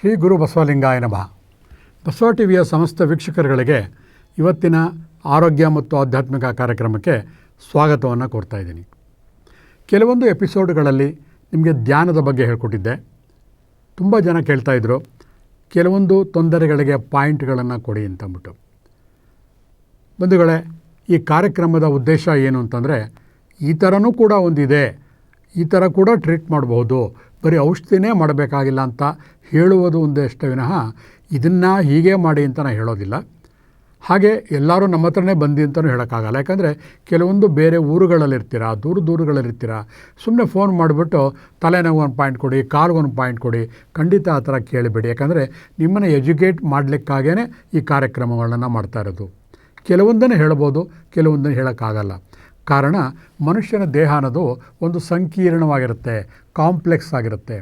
ಶ್ರೀ ಗುರು ಬಸವಲಿಂಗಾಯ ನಮಃ. ಬಸವ ಟಿ ವಿಯ ಸಮಸ್ತ ವೀಕ್ಷಕರುಗಳಿಗೆ ಇವತ್ತಿನ ಆರೋಗ್ಯ ಮತ್ತು ಆಧ್ಯಾತ್ಮಿಕ ಕಾರ್ಯಕ್ರಮಕ್ಕೆ ಸ್ವಾಗತವನ್ನು ಕೋರ್ತಾ ಇದ್ದೀನಿ. ಕೆಲವೊಂದು ಎಪಿಸೋಡ್ಗಳಲ್ಲಿ ನಿಮಗೆ ಧ್ಯಾನದ ಬಗ್ಗೆ ಹೇಳ್ಕೊಟ್ಟಿದ್ದೆ. ತುಂಬ ಜನ ಕೇಳ್ತಾಯಿದ್ರು ಕೆಲವೊಂದು ತೊಂದರೆಗಳಿಗೆ ಪಾಯಿಂಟ್ಗಳನ್ನು ಕೊಡಿ ಅಂತಂದ್ಬಿಟ್ಟು. ಬಂಧುಗಳೇ, ಈ ಕಾರ್ಯಕ್ರಮದ ಉದ್ದೇಶ ಏನು ಅಂತಂದರೆ, ಈ ಥರನೂ ಕೂಡ ಒಂದಿದೆ. ಈ ಥರ ಕೂಡ ಟ್ರೀಟ್ ಮಾಡಬಹುದು. ಬರೀ ಔಷಧಿನೇ ಮಾಡಬೇಕಾಗಿಲ್ಲ ಅಂತ ಹೇಳುವುದು ಒಂದಷ್ಟೇ ವಿನಃ ಇದನ್ನು ಹೀಗೆ ಮಾಡಿ ಅಂತ ನಾನು ಹೇಳೋದಿಲ್ಲ. ಹಾಗೆ ಎಲ್ಲರೂ ನಮ್ಮ ಹತ್ರನೇ ಬಂದು ಅಂತಲೂ ಹೇಳೋಕ್ಕಾಗಲ್ಲ. ಯಾಕಂದರೆ ಕೆಲವೊಂದು ಬೇರೆ ಊರುಗಳಲ್ಲಿರ್ತೀರ, ದೂರ ದೂರುಗಳಲ್ಲಿರ್ತೀರ ಸುಮ್ಮನೆ ಫೋನ್ ಮಾಡಿಬಿಟ್ಟು ತಲೆನೋವು ಒಂದು ಪಾಯಿಂಟ್ ಕೊಡಿ ಕಾಲ್ಗೊಂದು ಪಾಯಿಂಟ್ ಕೊಡಿ, ಖಂಡಿತ ಆ ಥರ ಕೇಳಬೇಡಿ. ಯಾಕಂದರೆ ನಿಮ್ಮನ್ನು ಎಜುಕೇಟ್ ಮಾಡಲಿಕ್ಕಾಗೇ ಈ ಕಾರ್ಯಕ್ರಮಗಳನ್ನು ಮಾಡ್ತಾ ಇರೋದು. ಕೆಲವೊಂದನ್ನು ಹೇಳ್ಬೋದು, ಕೆಲವೊಂದನ್ನು ಹೇಳೋಕ್ಕಾಗಲ್ಲ. ಕಾರಣ ಮನುಷ್ಯನ ದೇಹ ಅನ್ನೋದು ಒಂದು ಸಂಕೀರ್ಣವಾಗಿರುತ್ತೆ ಕಾಂಪ್ಲೆಕ್ಸ್ ಆಗಿರುತ್ತೆ.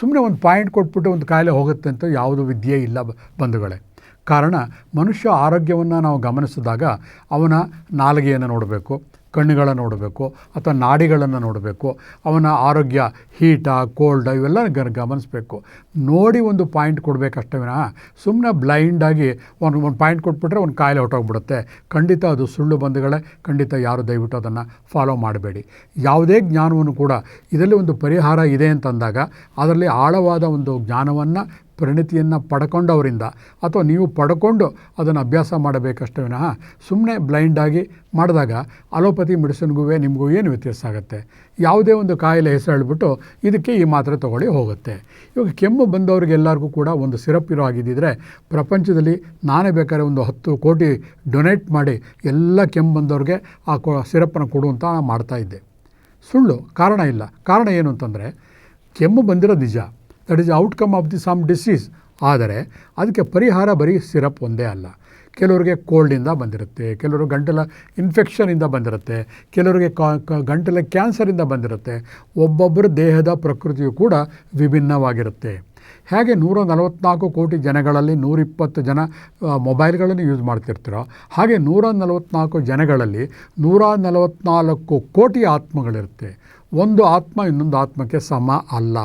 ಸುಮ್ಮನೆ ಒಂದು ಪಾಯಿಂಟ್ ಕೊಟ್ಬಿಟ್ಟು ಒಂದು ಕಾಯಿಲೆ ಹೋಗುತ್ತೆ ಅಂತ ಯಾವುದು ವಿದ್ಯೆ ಇಲ್ಲ ಬಂಧುಗಳೇ. ಕಾರಣ ಮನುಷ್ಯ ಆರೋಗ್ಯವನ್ನು ನಾವು ಗಮನಿಸಿದಾಗ ಅವನ ನಾಲಿಗೆಯನ್ನು ನೋಡಬೇಕು. ಕಣ್ಣುಗಳನ್ನು ನೋಡಬೇಕು ಅಥವಾ ನಾಡಿಗಳನ್ನು ನೋಡಬೇಕು, ಅವನ ಆರೋಗ್ಯ ಹೀಟ ಕೋಲ್ಡ್ ಇವೆಲ್ಲ ಗಮನಿಸಬೇಕು. ನೋಡಿ ಒಂದು ಪಾಯಿಂಟ್ ಕೊಡಬೇಕಷ್ಟೇ ವಿನಃ ಸುಮ್ಮನೆ ಬ್ಲೈಂಡಾಗಿ ಒಂದು ಒಂದು ಪಾಯಿಂಟ್ ಕೊಟ್ಬಿಟ್ರೆ ಒಂದು ಕಾಯಿಲೆ ಹೊಟ್ಟೋಗ್ಬಿಡುತ್ತೆ ಖಂಡಿತ ಅದು ಸುಳ್ಳು ಬಂಧುಗಳೇ, ಖಂಡಿತ ಯಾರು ದಯವಿಟ್ಟು ಅದನ್ನು ಫಾಲೋ ಮಾಡಬೇಡಿ. ಯಾವುದೇ ಜ್ಞಾನವನ್ನು ಕೂಡ ಇದರಲ್ಲಿ ಒಂದು ಪರಿಹಾರ ಇದೆ ಅಂತಂದಾಗ, ಅದರಲ್ಲಿ ಆಳವಾದ ಒಂದು ಜ್ಞಾನವನ್ನು ಪರಿಣಿತಿಯನ್ನು ಪಡ್ಕೊಂಡವರಿಂದ ಅಥವಾ ನೀವು ಪಡ್ಕೊಂಡು ಅದನ್ನು ಅಭ್ಯಾಸ ಮಾಡಬೇಕಷ್ಟೇ ವಿನಃ ಸುಮ್ಮನೆ ಬ್ಲೈಂಡಾಗಿ ಮಾಡಿದಾಗ ಅಲೋಪತಿ ಮೆಡಿಸಿನ್ಗೂ ನಿಮಗೂ ಏನು ವ್ಯತ್ಯಾಸ ಆಗುತ್ತೆ? ಯಾವುದೇ ಒಂದು ಕಾಯಿಲೆ ಹೆಸರು ಹೇಳ್ಬಿಟ್ಟು ಇದಕ್ಕೆ ಈ ಮಾತ್ರೆ ತೊಗೊಳ್ಳಿ ಹೋಗುತ್ತೆ. ಇವಾಗ ಕೆಮ್ಮು ಬಂದವರಿಗೆಲ್ಲರಿಗೂ ಕೂಡ ಒಂದು ಸಿರಪ್ ಇರೋ ಆಗಿದ್ದಿದ್ರೆ ಪ್ರಪಂಚದಲ್ಲಿ ನಾನೇ ಬೇಕಾದ್ರೆ ಒಂದು ಹತ್ತು ಕೋಟಿ ಡೊನೇಟ್ ಮಾಡಿ ಎಲ್ಲ ಕೆಮ್ಮು ಬಂದವ್ರಿಗೆ ಆ ಕೊ ಸಿರಪ್ಪನ್ನು ಕೊಡುವಂತ ಮಾಡ್ತಾಯಿದ್ದೆ ಸುಳ್ಳು, ಕಾರಣ ಇಲ್ಲ. ಕಾರಣ ಏನು ಅಂತಂದರೆ ಕೆಮ್ಮು ಬಂದಿರೋ ನಿಜ. That is outcome of the some disease ಆದರೆ ಅದಕ್ಕೆ ಪರಿಹಾರ ಬರೀ ಸಿರಪ್ ಒಂದೇ ಅಲ್ಲ. ಕೆಲವರಿಗೆ ಕೋಲ್ಡಿಂದ ಬಂದಿರುತ್ತೆ, ಕೆಲವರು ಗಂಟಲ ಇನ್ಫೆಕ್ಷನಿಂದ ಬಂದಿರುತ್ತೆ, ಕೆಲವರಿಗೆ ಕಾ- ಗಂಟಲ ಕ್ಯಾನ್ಸರಿಂದ ಬಂದಿರುತ್ತೆ. ಒಬ್ಬೊಬ್ಬರ ದೇಹದ ಪ್ರಕೃತಿಯು ಕೂಡ ವಿಭಿನ್ನವಾಗಿರುತ್ತೆ. ಹೇಗೆ ನೂರ ನಲವತ್ನಾಲ್ಕು ಕೋಟಿ ಜನಗಳಲ್ಲಿ ನೂರಿಪ್ಪತ್ತು ಜನ ಮೊಬೈಲ್ಗಳನ್ನು ಯೂಸ್ ಮಾಡ್ತಿರ್ತೀರೋ, ಹಾಗೆ ನೂರ ನಲವತ್ನಾಲ್ಕು ಜನಗಳಲ್ಲಿ ನೂರ ನಲವತ್ನಾಲ್ಕು ಕೋಟಿ ಆತ್ಮಗಳಿರುತ್ತೆ. ಒಂದು ಆತ್ಮ ಇನ್ನೊಂದು ಆತ್ಮಕ್ಕೆ ಸಮ ಅಲ್ಲ.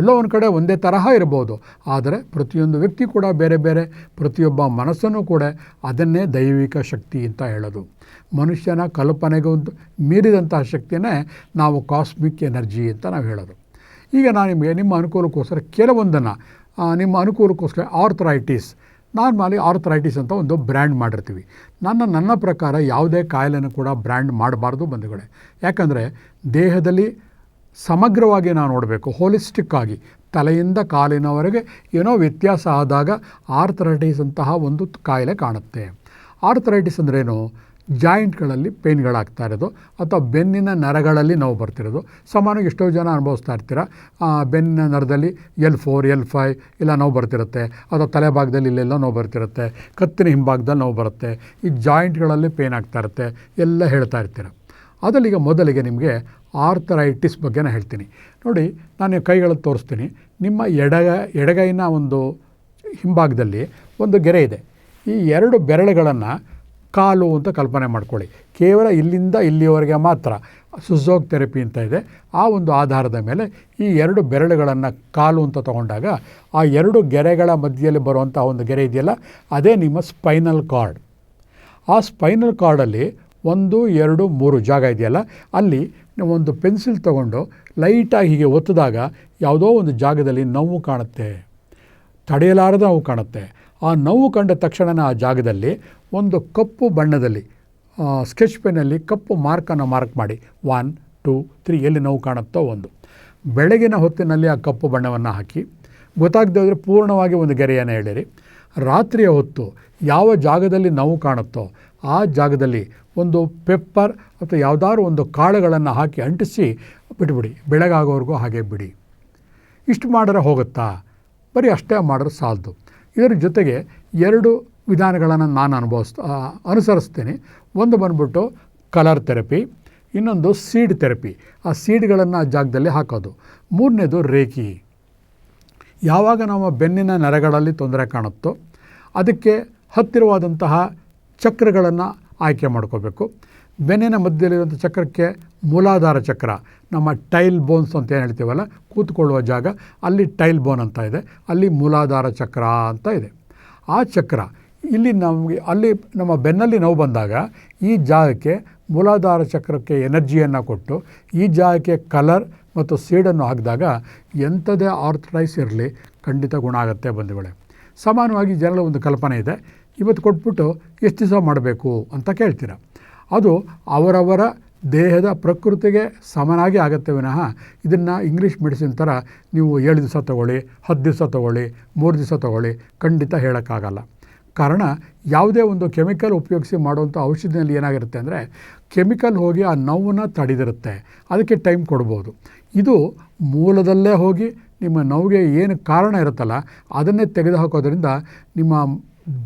ಎಲ್ಲೋ ಒಂದು ಕಡೆ ಒಂದೇ ತರಹ ಇರ್ಬೋದು. ಆದರೆ ಪ್ರತಿಯೊಂದು ವ್ಯಕ್ತಿ ಕೂಡ ಬೇರೆ ಬೇರೆ, ಪ್ರತಿಯೊಬ್ಬ ಮನಸ್ಸನ್ನು ಕೂಡ ಅದನ್ನೇ ದೈವಿಕ ಶಕ್ತಿ ಅಂತ ಹೇಳೋದು. ಮನುಷ್ಯನ ಕಲ್ಪನೆಗೊಂದು ಮೀರಿದಂತಹ ಶಕ್ತಿಯೇ ನಾವು ಕಾಸ್ಮಿಕ್ ಎನರ್ಜಿ ಅಂತ ನಾವು ಹೇಳೋದು. ಈಗ ನಾನು ನಿಮಗೆ ನಿಮ್ಮ ಅನುಕೂಲಕ್ಕೋಸ್ಕರ ಕೆಲವೊಂದನ್ನು ನಿಮ್ಮ ಅನುಕೂಲಕ್ಕೋಸ್ಕರ ಆರ್ಥರೈಟಿಸ್ ನಾರ್ಮಲಿ ಆರ್ಥರೈಟಿಸ್ ಅಂತ ಒಂದು ಬ್ರ್ಯಾಂಡ್ ಮಾಡಿರ್ತೀವಿ. ನನ್ನ ನನ್ನ ಪ್ರಕಾರ ಯಾವುದೇ ಕಾಯಿಲೆನೂ ಕೂಡ ಬ್ರ್ಯಾಂಡ್ ಮಾಡಬಾರ್ದು ಬಂಧುಗಳೇ. ಯಾಕಂದರೆ ದೇಹದಲ್ಲಿ ಸಮಗ್ರವಾಗಿ ನಾವು ನೋಡಬೇಕು ಹೋಲಿಸ್ಟಿಕ್ಕಾಗಿ ತಲೆಯಿಂದ ಕಾಲಿನವರೆಗೆ ಏನೋ ವ್ಯತ್ಯಾಸ ಆದಾಗ ಆರ್ಥರೈಟಿಸ್ ಅಂತಹ ಒಂದು ಕಾಯಿಲೆ ಕಾಣುತ್ತೆ. ಆರ್ಥರೈಟಿಸ್ ಅಂದ್ರೇನು? ಜಾಯಿಂಟ್ಗಳಲ್ಲಿ ಪೇಯ್ನ್ಗಳಾಗ್ತಾ ಇರೋದು, ಅಥವಾ ಬೆನ್ನಿನ ನರಗಳಲ್ಲಿ ನೋವು ಬರ್ತಿರೋದು. ಸಾಮಾನ್ಯವಾಗಿ ಎಷ್ಟೋ ಜನ ಅನುಭವಿಸ್ತಾ ಇರ್ತೀರ ಬೆನ್ನಿನ ನರದಲ್ಲಿ ಎಲ್ ಫೋರ್, ಎಲ್ ಫೈ ಇಲ್ಲ ನೋವು ಬರ್ತಿರುತ್ತೆ, ಅಥವಾ ತಲೆ ಭಾಗದಲ್ಲಿ ಇಲ್ಲೆಲ್ಲ ನೋವು ಬರ್ತಿರುತ್ತೆ, ಕತ್ತಿನ ಹಿಂಭಾಗದಲ್ಲಿ ನೋವು ಬರುತ್ತೆ, ಈ ಜಾಯಿಂಟ್ಗಳಲ್ಲಿ ಪೇನ್ ಆಗ್ತಾ ಇರುತ್ತೆ, ಎಲ್ಲ ಹೇಳ್ತಾ ಇರ್ತೀರ. ಅದರಲ್ಲಿ ಮೊದಲಿಗೆ ನಿಮಗೆ ಆರ್ಥರೈಟಿಸ್ ಬಗ್ಗೆ ನಾನು ಹೇಳ್ತೀನಿ. ನೋಡಿ, ನಾನು ಕೈಗಳಲ್ಲಿ ತೋರಿಸ್ತೀನಿ, ನಿಮ್ಮ ಎಡಗ ಎಡಗೈನ ಒಂದು ಹಿಂಭಾಗದಲ್ಲಿ ಒಂದು ಗೆರೆ ಇದೆ. ಈ ಎರಡು ಬೆರಳುಗಳನ್ನು ಕಾಲು ಅಂತ ಕಲ್ಪನೆ ಮಾಡ್ಕೊಳ್ಳಿ. ಕೇವಲ ಇಲ್ಲಿಂದ ಇಲ್ಲಿಯವರೆಗೆ ಮಾತ್ರ ಸುಝೋಗ್ ಥೆರಪಿ ಅಂತ ಇದೆ. ಆ ಒಂದು ಆಧಾರದ ಮೇಲೆ ಈ ಎರಡು ಬೆರಳುಗಳನ್ನು ಕಾಲು ಅಂತ ತಗೊಂಡಾಗ ಆ ಎರಡು ಗೆರೆಗಳ ಮಧ್ಯದಲ್ಲಿ ಬರುವಂಥ ಒಂದು ಗೆರೆ ಇದೆಯಲ್ಲ, ಅದೇ ನಿಮ್ಮ ಸ್ಪೈನಲ್ ಕಾರ್ಡ್. ಆ ಸ್ಪೈನಲ್ ಕಾರ್ಡಲ್ಲಿ ಒಂದು, ಎರಡು, ಮೂರು ಜಾಗ ಇದೆಯಲ್ಲ, ಅಲ್ಲಿ ಒಂದು ಪೆನ್ಸಿಲ್ ತಗೊಂಡು ಲೈಟಾಗಿ ಹೀಗೆ ಒತ್ತಿದಾಗ ಯಾವುದೋ ಒಂದು ಜಾಗದಲ್ಲಿ ನೋವು ಕಾಣುತ್ತೆ. ತಡೆಯಲಾರದ ನೋವು ಕಾಣುತ್ತೆ. ಆ ನೋವು ಕಂಡ ತಕ್ಷಣ ಆ ಜಾಗದಲ್ಲಿ ಒಂದು ಕಪ್ಪು ಬಣ್ಣದಲ್ಲಿ ಸ್ಕೆಚ್ ಪೆನ್ನಲ್ಲಿ ಕಪ್ಪು ಮಾರ್ಕನ್ನು ಮಾರ್ಕ್ ಮಾಡಿ. ಒನ್, ಟೂ, ತ್ರೀ, ಎಲ್ಲಿ ನೋವು ಕಾಣುತ್ತೋ ಒಂದು. ಬೆಳಗಿನ ಹೊತ್ತಿನಲ್ಲಿ ಆ ಕಪ್ಪು ಬಣ್ಣವನ್ನು ಹಾಕಿ. ಗೊತ್ತಾಗದೇ ಹೋದರೆ ಪೂರ್ಣವಾಗಿ ಒಂದು ಗೆರೆಯನ್ನು ಹೇಳಿರಿ ರಾತ್ರಿಯ ಹೊತ್ತು ಯಾವ ಜಾಗದಲ್ಲಿ ನೋವು ಕಾಣುತ್ತೋ, ಆ ಜಾಗದಲ್ಲಿ ಒಂದು ಪೆಪ್ಪರ್ ಅಥವಾ ಯಾವುದಾದ್ರು ಒಂದು ಕಾಳುಗಳನ್ನು ಹಾಕಿ ಅಂಟಿಸಿ ಬಿಟ್ಬಿಡಿ. ಬೆಳಗಾಗೋವರೆಗೂ ಹಾಗೆ ಬಿಡಿ. ಇಷ್ಟು ಮಾಡಿದ್ರೆ ಹೋಗುತ್ತಾ? ಬರೀ ಅಷ್ಟೇ ಮಾಡಿದ್ರೆ ಸಾಲದು. ಇದರ ಜೊತೆಗೆ ಎರಡು ವಿಧಾನಗಳನ್ನು ನಾನು ಅನುಭವಿಸ್ ಅನುಸರಿಸ್ತೀನಿ. ಒಂದು ಬಂದ್ಬಿಟ್ಟು ಕಲರ್ ಥೆರಪಿ ಇನ್ನೊಂದು ಸೀಡ್ ಥೆರಪಿ ಆ ಸೀಡ್ಗಳನ್ನು ಆ ಜಾಗದಲ್ಲಿ ಹಾಕೋದು. ಮೂರನೇದು ರೇಖಿ. ಯಾವಾಗ ನಮ್ಮ ಬೆನ್ನಿನ ನರಗಳಲ್ಲಿ ತೊಂದರೆ ಕಾಣುತ್ತೋ, ಅದಕ್ಕೆ ಹತ್ತಿರವಾದಂತಹ ಚಕ್ರಗಳನ್ನು ಆಯ್ಕೆ ಮಾಡ್ಕೋಬೇಕು. ಬೆನ್ನಿನ ಮಧ್ಯದಲ್ಲಿರುವಂಥ ಚಕ್ರಕ್ಕೆ ಮೂಲಾಧಾರ ಚಕ್ರ, ನಮ್ಮ ಟೈಲ್ ಬೋನ್ಸ್ ಅಂತ ಏನು ಹೇಳ್ತೀವಲ್ಲ, ಕೂತ್ಕೊಳ್ಳುವ ಜಾಗ, ಅಲ್ಲಿ ಟೈಲ್ ಬೋನ್ ಅಂತ ಇದೆ, ಅಲ್ಲಿ ಮೂಲಾಧಾರ ಚಕ್ರ ಅಂತ ಇದೆ. ಆ ಚಕ್ರ, ಇಲ್ಲಿ ನಮಗೆ, ಅಲ್ಲಿ ನಮ್ಮ ಬೆನ್ನಲ್ಲಿ ನೋವು ಬಂದಾಗ, ಈ ಜಾಗಕ್ಕೆ ಮೂಲಾಧಾರ ಚಕ್ರಕ್ಕೆ ಎನರ್ಜಿಯನ್ನು ಕೊಟ್ಟು, ಈ ಜಾಗಕ್ಕೆ ಕಲರ್ ಮತ್ತು ಸೀಡನ್ನು ಹಾಕಿದಾಗ ಎಂಥದೇ ಆರ್ಥರೈಸ್ ಇರಲಿ, ಖಂಡಿತ ಗುಣ ಆಗುತ್ತೆ ಬಂಧುಗಳೇ. ಸಮಾನವಾಗಿ ಜನರ ಒಂದು ಕಲ್ಪನೆ ಇದೆ, ಇವತ್ತು ಕೊಟ್ಬಿಟ್ಟು ಎಷ್ಟು ದಿವಸ ಮಾಡಬೇಕು ಅಂತ ಕೇಳ್ತೀರ? ಅದು ಅವರವರ ದೇಹದ ಪ್ರಕೃತಿಗೆ ಸಮನಾಗಿ ಆಗುತ್ತೆ ವಿನಃ ಇದನ್ನು ಇಂಗ್ಲೀಷ್ ಮೆಡಿಸಿನ್ ಥರ ನೀವು ಏಳು ದಿವಸ ತೊಗೊಳ್ಳಿ, ಹತ್ತು ದಿವಸ ತೊಗೊಳ್ಳಿ, ಮೂರು ದಿವಸ ತೊಗೊಳ್ಳಿ ಖಂಡಿತ ಹೇಳೋಕ್ಕಾಗಲ್ಲ. ಕಾರಣ ಯಾವುದೇ ಒಂದು ಕೆಮಿಕಲ್ ಉಪಯೋಗಿಸಿ ಮಾಡುವಂಥ ಔಷಧಿನಲ್ಲಿ ಏನಾಗಿರುತ್ತೆ ಅಂದರೆ ಕೆಮಿಕಲ್ ಹೋಗಿ ಆ ನೋವನ್ನು ತಡೆದಿರುತ್ತೆ. ಅದಕ್ಕೆ ಟೈಮ್ ಕೊಡ್ಬೋದು. ಇದು ಮೂಲದಲ್ಲೇ ಹೋಗಿ ನಿಮ್ಮ ನೋವಿಗೆ ಏನು ಕಾರಣ ಇರುತ್ತಲ್ಲ ಅದನ್ನೇ ತೆಗೆದುಹಾಕೋದ್ರಿಂದ ನಿಮ್ಮ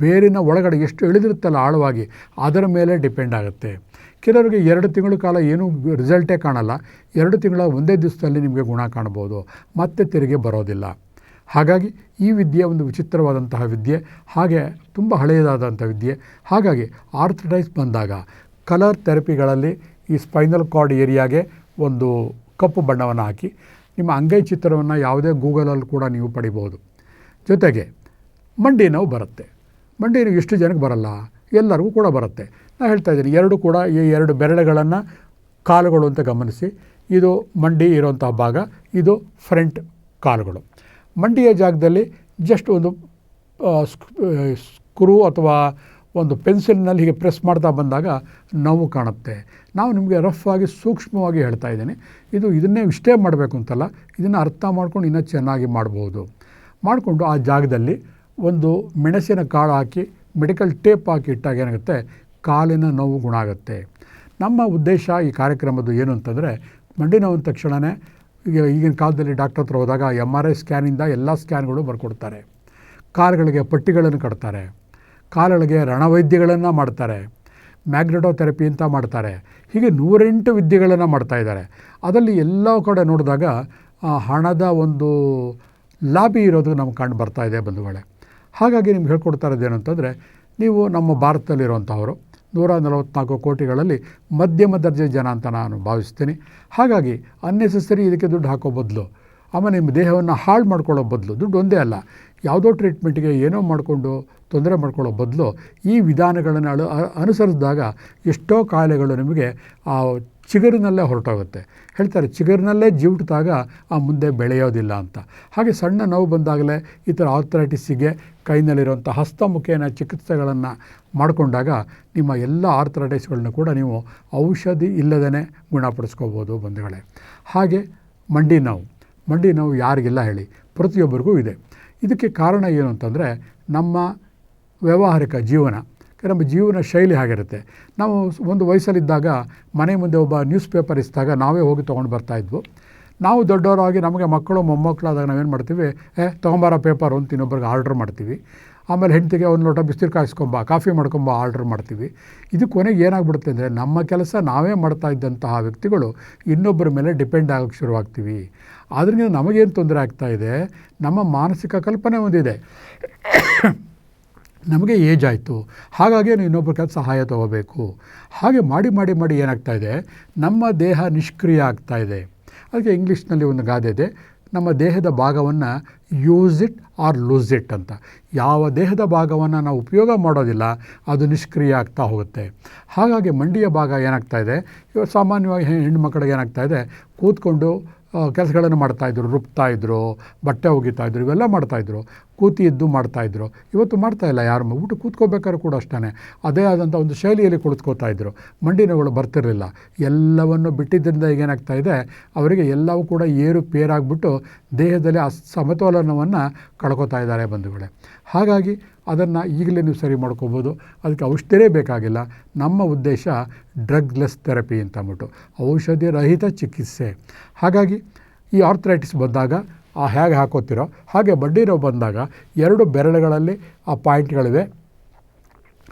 ಬೇರಿನ ಒಳಗಡೆ ಎಷ್ಟು ಇಳಿದಿರುತ್ತಲ್ಲ ಆಳವಾಗಿ ಅದರ ಮೇಲೆ ಡಿಪೆಂಡ್ ಆಗುತ್ತೆ. ಕೆಲವರಿಗೆ ಎರಡು ತಿಂಗಳ ಕಾಲ ಏನೂ ರಿಸಲ್ಟೇ ಕಾಣಲ್ಲ. ಎರಡು ತಿಂಗಳ ಒಂದೇ ದಿವಸದಲ್ಲಿ ನಿಮಗೆ ಗುಣ ಕಾಣ್ಬೋದು ಮತ್ತೆ ತೆರಿಗೆ ಬರೋದಿಲ್ಲ. ಹಾಗಾಗಿ ಈ ವಿದ್ಯೆ ಒಂದು ವಿಚಿತ್ರವಾದಂತಹ ವಿದ್ಯೆ. ಹಾಗೆ ತುಂಬ ಹಳೆಯದಾದಂಥ ವಿದ್ಯೆ. ಹಾಗಾಗಿ ಆರ್ಥಡೈಸ್ ಬಂದಾಗ ಕಲರ್ ಥೆರಪಿಗಳಲ್ಲಿ ಈ ಸ್ಪೈನಲ್ ಕಾರ್ಡ್ ಏರಿಯಾಗೆ ಒಂದು ಕಪ್ಪು ಬಣ್ಣವನ್ನು ಹಾಕಿ ನಿಮ್ಮ ಅಂಗೈ ಚಿತ್ರವನ್ನು ಯಾವುದೇ ಗೂಗಲಲ್ಲಿ ಕೂಡ ನೀವು ಪಡಿಬೋದು ಜೊತೆಗೆ ಮಂಡಿ ನೋವು ಬರುತ್ತೆ. ನೋವು ಎಷ್ಟು ಜನಕ್ಕೆ ಬರಲ್ಲ, ಎಲ್ಲರಿಗೂ ಕೂಡ ಬರುತ್ತೆ. ನಾನು ಹೇಳ್ತಾ ಇದ್ದೀನಿ, ಎರಡು ಕೂಡ ಈ ಎರಡು ಬೆರಳುಗಳನ್ನು ಕಾಲುಗಳು ಅಂತ ಗಮನಿಸಿ. ಇದು ಮಂಡಿ ಇರುವಂಥ ಭಾಗ, ಇದು ಫ್ರಂಟ್ ಕಾಲುಗಳು. ಮಂಡಿಯ ಜಾಗದಲ್ಲಿ ಜಸ್ಟ್ ಒಂದು ಸ್ಕ್- ಸ್ಕ್ರೂ ಅಥವಾ ಒಂದು ಪೆನ್ಸಿಲ್ನಲ್ಲಿ ಹೀಗೆ ಪ್ರೆಸ್ ಮಾಡ್ತಾ ಬಂದಾಗ ನೋವು ಕಾಣುತ್ತೆ. ನಾವು ನಿಮಗೆ ರಫ್ ಆಗಿ, ಸೂಕ್ಷ್ಮವಾಗಿ ಹೇಳ್ತಾ ಇದ್ದೀನಿ. ಇದು ಇದನ್ನೇ ಇಷ್ಟೇ ಮಾಡಬೇಕು ಅಂತಲ್ಲ, ಇದನ್ನು ಅರ್ಥ ಮಾಡ್ಕೊಂಡು ಇನ್ನೂ ಚೆನ್ನಾಗಿ ಮಾಡ್ಬೋದು. ಮಾಡಿಕೊಂಡು ಆ ಜಾಗದಲ್ಲಿ ಒಂದು ಮೆಣಸಿನ ಕಾಳು ಹಾಕಿ ಮೆಡಿಕಲ್ ಟೇಪ್ ಹಾಕಿ ಇಟ್ಟಾಗ ಏನಾಗುತ್ತೆ? ಕಾಲಿನ ನೋವು ಗುಣ ಆಗುತ್ತೆ. ನಮ್ಮ ಉದ್ದೇಶ ಈ ಕಾರ್ಯಕ್ರಮದ್ದು ಏನು ಅಂತಂದರೆ, ಮಂಡಿ ನೋವು ಅಂದ ತಕ್ಷಣವೇ ಈಗ ಈಗಿನ ಕಾಲದಲ್ಲಿ ಡಾಕ್ಟರ್ ಹತ್ರ ಹೋದಾಗ ಎಂ ಆರ್ ಐ ಸ್ಕ್ಯಾನಿಂದ ಎಲ್ಲ ಸ್ಕ್ಯಾನ್ಗಳು ಬರ್ಕೊಡ್ತಾರೆ. ಕಾಲುಗಳಿಗೆ ಪಟ್ಟಿಗಳನ್ನು ಕಟ್ತಾರೆ. ಕಾಲುಗಳಿಗೆ ರಣವೈದ್ಯಗಳನ್ನು ಮಾಡ್ತಾರೆ. ಮ್ಯಾಗ್ನೆಟೋಥೆರಪಿ ಅಂತ ಮಾಡ್ತಾರೆ. ಹೀಗೆ ನೂರೆಂಟು ವಿದ್ಯೆಗಳನ್ನು ಮಾಡ್ತಾ ಇದ್ದಾರೆ. ಅದರಲ್ಲಿ ಎಲ್ಲ ಕಡೆ ನೋಡಿದಾಗ ಹಣದ ಒಂದು ಲಾಬಿ ಇರೋದು ನಮ್ಗೆ ಕಂಡು ಬರ್ತಾ ಇದೆ ಬಂಧುಗಳೇ. ಹಾಗಾಗಿ ನಿಮ್ಗೆ ಹೇಳ್ಕೊಡ್ತಾ ಇರೋದೇನು ಅಂತಂದರೆ ನೀವು ನಮ್ಮ ಭಾರತದಲ್ಲಿರುವಂಥವರು ನೂರ ನಲವತ್ತ್ನಾಲ್ಕು ಕೋಟಿಗಳಲ್ಲಿ ಮಧ್ಯಮ ದರ್ಜೆ ಜನ ಅಂತ ನಾನು ಭಾವಿಸ್ತೀನಿ. ಹಾಗಾಗಿ ಅನ್ನೆಸೆಸರಿ ಇದಕ್ಕೆ ದುಡ್ಡು ಹಾಕೋ ಬದಲು, ಆಮೇಲೆ ನಿಮ್ಮ ದೇಹವನ್ನು ಹಾಳು ಮಾಡ್ಕೊಳ್ಳೋ ಬದಲು, ದುಡ್ಡು ಒಂದೇ ಅಲ್ಲ, ಯಾವುದೋ ಟ್ರೀಟ್ಮೆಂಟ್ಗೆ ಏನೋ ಮಾಡಿಕೊಂಡು ತೊಂದರೆ ಮಾಡ್ಕೊಳ್ಳೋ ಬದಲು ಈ ವಿಧಾನಗಳನ್ನು ಅಳು ಅನುಸರಿಸಿದಾಗ ಎಷ್ಟೋ ಕಾಯಿಲೆಗಳು ನಿಮಗೆ ಆ ಚಿಗುರಿನಲ್ಲೇ ಹೊರಟೋಗುತ್ತೆ. ಹೇಳ್ತಾರೆ, ಚಿಗುರಿನಲ್ಲೇ ಜಿವುಟಿದಾಗ ಆ ಮುಂದೆ ಬೆಳೆಯೋದಿಲ್ಲ ಅಂತ. ಹಾಗೆ ಸಣ್ಣ ನೋವು ಬಂದಾಗಲೇ ಈ ಥರ ಆರ್ಥರೈಟಿಸ್ಸಿಗೆ ಕೈನಲ್ಲಿರುವಂಥ ಹಸ್ತಮುಖೇನ ಚಿಕಿತ್ಸೆಗಳನ್ನು ಮಾಡಿಕೊಂಡಾಗ ನಿಮ್ಮ ಎಲ್ಲ ಆರ್ಥರೈಟಿಸ್ಗಳನ್ನ ಕೂಡ ನೀವು ಔಷಧಿ ಇಲ್ಲದೇ ಗುಣಪಡಿಸ್ಕೋಬೋದು ಬಂಧುಗಳೇ. ಹಾಗೆ ಮಂಡಿ ನೋವು. ಮಂಡಿ ನೋವು ಯಾರಿಗೆಲ್ಲ ಹೇಳಿ, ಪ್ರತಿಯೊಬ್ಬರಿಗೂ ಇದೆ. ಇದಕ್ಕೆ ಕಾರಣ ಏನು ಅಂತಂದರೆ ನಮ್ಮ ವ್ಯಾವಹಾರಿಕ ಜೀವನ. ನಮ್ಮ ಜೀವನ ಶೈಲಿ ಆಗಿರುತ್ತೆ ನಾವು ಒಂದು ವಯಸ್ಸಲ್ಲಿದ್ದಾಗ ಮನೆ ಮುಂದೆ ಒಬ್ಬ ನ್ಯೂಸ್ ಪೇಪರ್ ಇಸ್ದಾಗ ನಾವೇ ಹೋಗಿ ತೊಗೊಂಡು ಬರ್ತಾಯಿದ್ವು ನಾವು ದೊಡ್ಡವರಾಗಿ ನಮಗೆ ಮಕ್ಕಳು, ಮೊಮ್ಮಕ್ಕಳಾದಾಗ ನಾವೇನು ಮಾಡ್ತೀವಿ, ಏ, ತೊಗೊಂಬಾರ ಪೇಪರ್ ಅಂತ ಇನ್ನೊಬ್ರಿಗೆ ಆರ್ಡ್ರ್ ಮಾಡ್ತೀವಿ. ಆಮೇಲೆ ಹೆಂಡತಿಗೆ ಒಂದು ಲೋಟ ಬಿಸಿಲು ಕಾಯಿಸ್ಕೊಂಬ, ಕಾಫಿ ಮಾಡ್ಕೊಂಬ ಆರ್ಡ್ರ್ ಮಾಡ್ತೀವಿ. ಇದು ಕೊನೆಗೆ ಏನಾಗ್ಬಿಡುತ್ತೆ ಅಂದರೆ ನಮ್ಮ ಕೆಲಸ ನಾವೇ ಮಾಡ್ತಾ ಇದ್ದಂತಹ ವ್ಯಕ್ತಿಗಳು ಇನ್ನೊಬ್ಬರ ಮೇಲೆ ಡಿಪೆಂಡ್ ಆಗೋಕ್ಕೆ ಶುರುವಾಗ್ತೀವಿ. ಆದ್ದರಿಂದ ನಮಗೇನು ತೊಂದರೆ ಆಗ್ತಾ ಇದೆ? ನಮ್ಮ ಮಾನಸಿಕ ಕಲ್ಪನೆ ಒಂದಿದೆ. ನಮಗೆ ಏಜ್ ಆಯಿತು. ಹಾಗಾಗಿ ನಾವು ಇನ್ನೊಬ್ಬರ ಕೆಲಸ ಸಹಾಯ ತೊಗೋಬೇಕು. ಹಾಗೆ ಮಾಡಿ ಮಾಡಿ ಮಾಡಿ ಏನಾಗ್ತಾ ಇದೆ? ನಮ್ಮ ದೇಹ ನಿಷ್ಕ್ರಿಯ ಆಗ್ತಾ ಇದೆ. ಅದಕ್ಕೆ ಇಂಗ್ಲೀಷ್ನಲ್ಲಿ ಒಂದು ಗಾದೆ ಇದೆ. ನಮ್ಮ ದೇಹದ ಭಾಗವನ್ನು use it or lose it ಅಂತ. ಯಾವ ದೇಹದ ಭಾಗವನ್ನು ನಾವು ಉಪಯೋಗ ಮಾಡೋದಿಲ್ಲ, ಅದು ನಿಷ್ಕ್ರಿಯ ಆಗ್ತಾ ಹೋಗುತ್ತೆ. ಹಾಗಾಗಿ ಮಂಡಿಯ ಭಾಗ ಏನಾಗ್ತಾ ಇದೆ? ಇವಾಗ ಸಾಮಾನ್ಯವಾಗಿ ಹೆಣ್ಣು ಮಕ್ಕಳಿಗೆ ಏನಾಗ್ತಾ ಇದೆ? ಕೂತ್ಕೊಂಡು ಕೆಲಸಗಳನ್ನು ಮಾಡ್ತಾಯಿದ್ರು ರುಬ್ತಾಯಿದ್ರು ಬಟ್ಟೆ ಒಗಿತಾಯಿದ್ರು ಇವೆಲ್ಲ ಮಾಡ್ತಾಯಿದ್ರು ಕೂತಿ ಎದ್ದು ಮಾಡ್ತಾಯಿದ್ರು ಇವತ್ತು ಮಾಡ್ತಾ ಇಲ್ಲ ಯಾರು? ಊಟ ಕೂತ್ಕೋಬೇಕಾದ್ರೂ ಕೂಡ ಅಷ್ಟೇ ಅದೇ ಆದಂಥ ಒಂದು ಶೈಲಿಯಲ್ಲಿ ಕುಳಿತುಕೋತಾ ಇದ್ದರು ಮಂಡಿ ಬರ್ತಿರಲಿಲ್ಲ. ಎಲ್ಲವನ್ನು ಬಿಟ್ಟಿದ್ದರಿಂದ ಏನಾಗ್ತಾ ಇದೆ? ಅವರಿಗೆ ಎಲ್ಲವೂ ಕೂಡ ಏರು ಪೇರಾಗ್ಬಿಟ್ಟು ದೇಹದಲ್ಲಿ ಆ ಸಮತೋಲನವನ್ನು ಕಳ್ಕೊತಾ ಇದ್ದಾರೆ ಬಂಧುಗಳೇ. ಹಾಗಾಗಿ ಅದನ್ನು ಈಗಲೇ ನೀವು ಸರಿ ಮಾಡ್ಕೋಬೋದು. ಅದಕ್ಕೆ ಔಷಧಿಯೇ ಬೇಕಾಗಿಲ್ಲ. ನಮ್ಮ ಉದ್ದೇಶ ಡ್ರಗ್ಲೆಸ್ ಥೆರಪಿ ಅಂತ ಅಂದ್ಬಿಟ್ಟು ಔಷಧಿ ರಹಿತ ಚಿಕಿತ್ಸೆ. ಹಾಗಾಗಿ ಈ ಆರ್ಥರೈಟಿಸ್ ಬಂದಾಗ ಆ ಹೇಗೆ ಹಾಕೋತಿರೋ ಹಾಗೆ ಬಡ್ಡಿ ಬಂದಾಗ ಎರಡು ಬೆರಳುಗಳಲ್ಲಿ ಆ ಪಾಯಿಂಟ್ಗಳಿವೆ.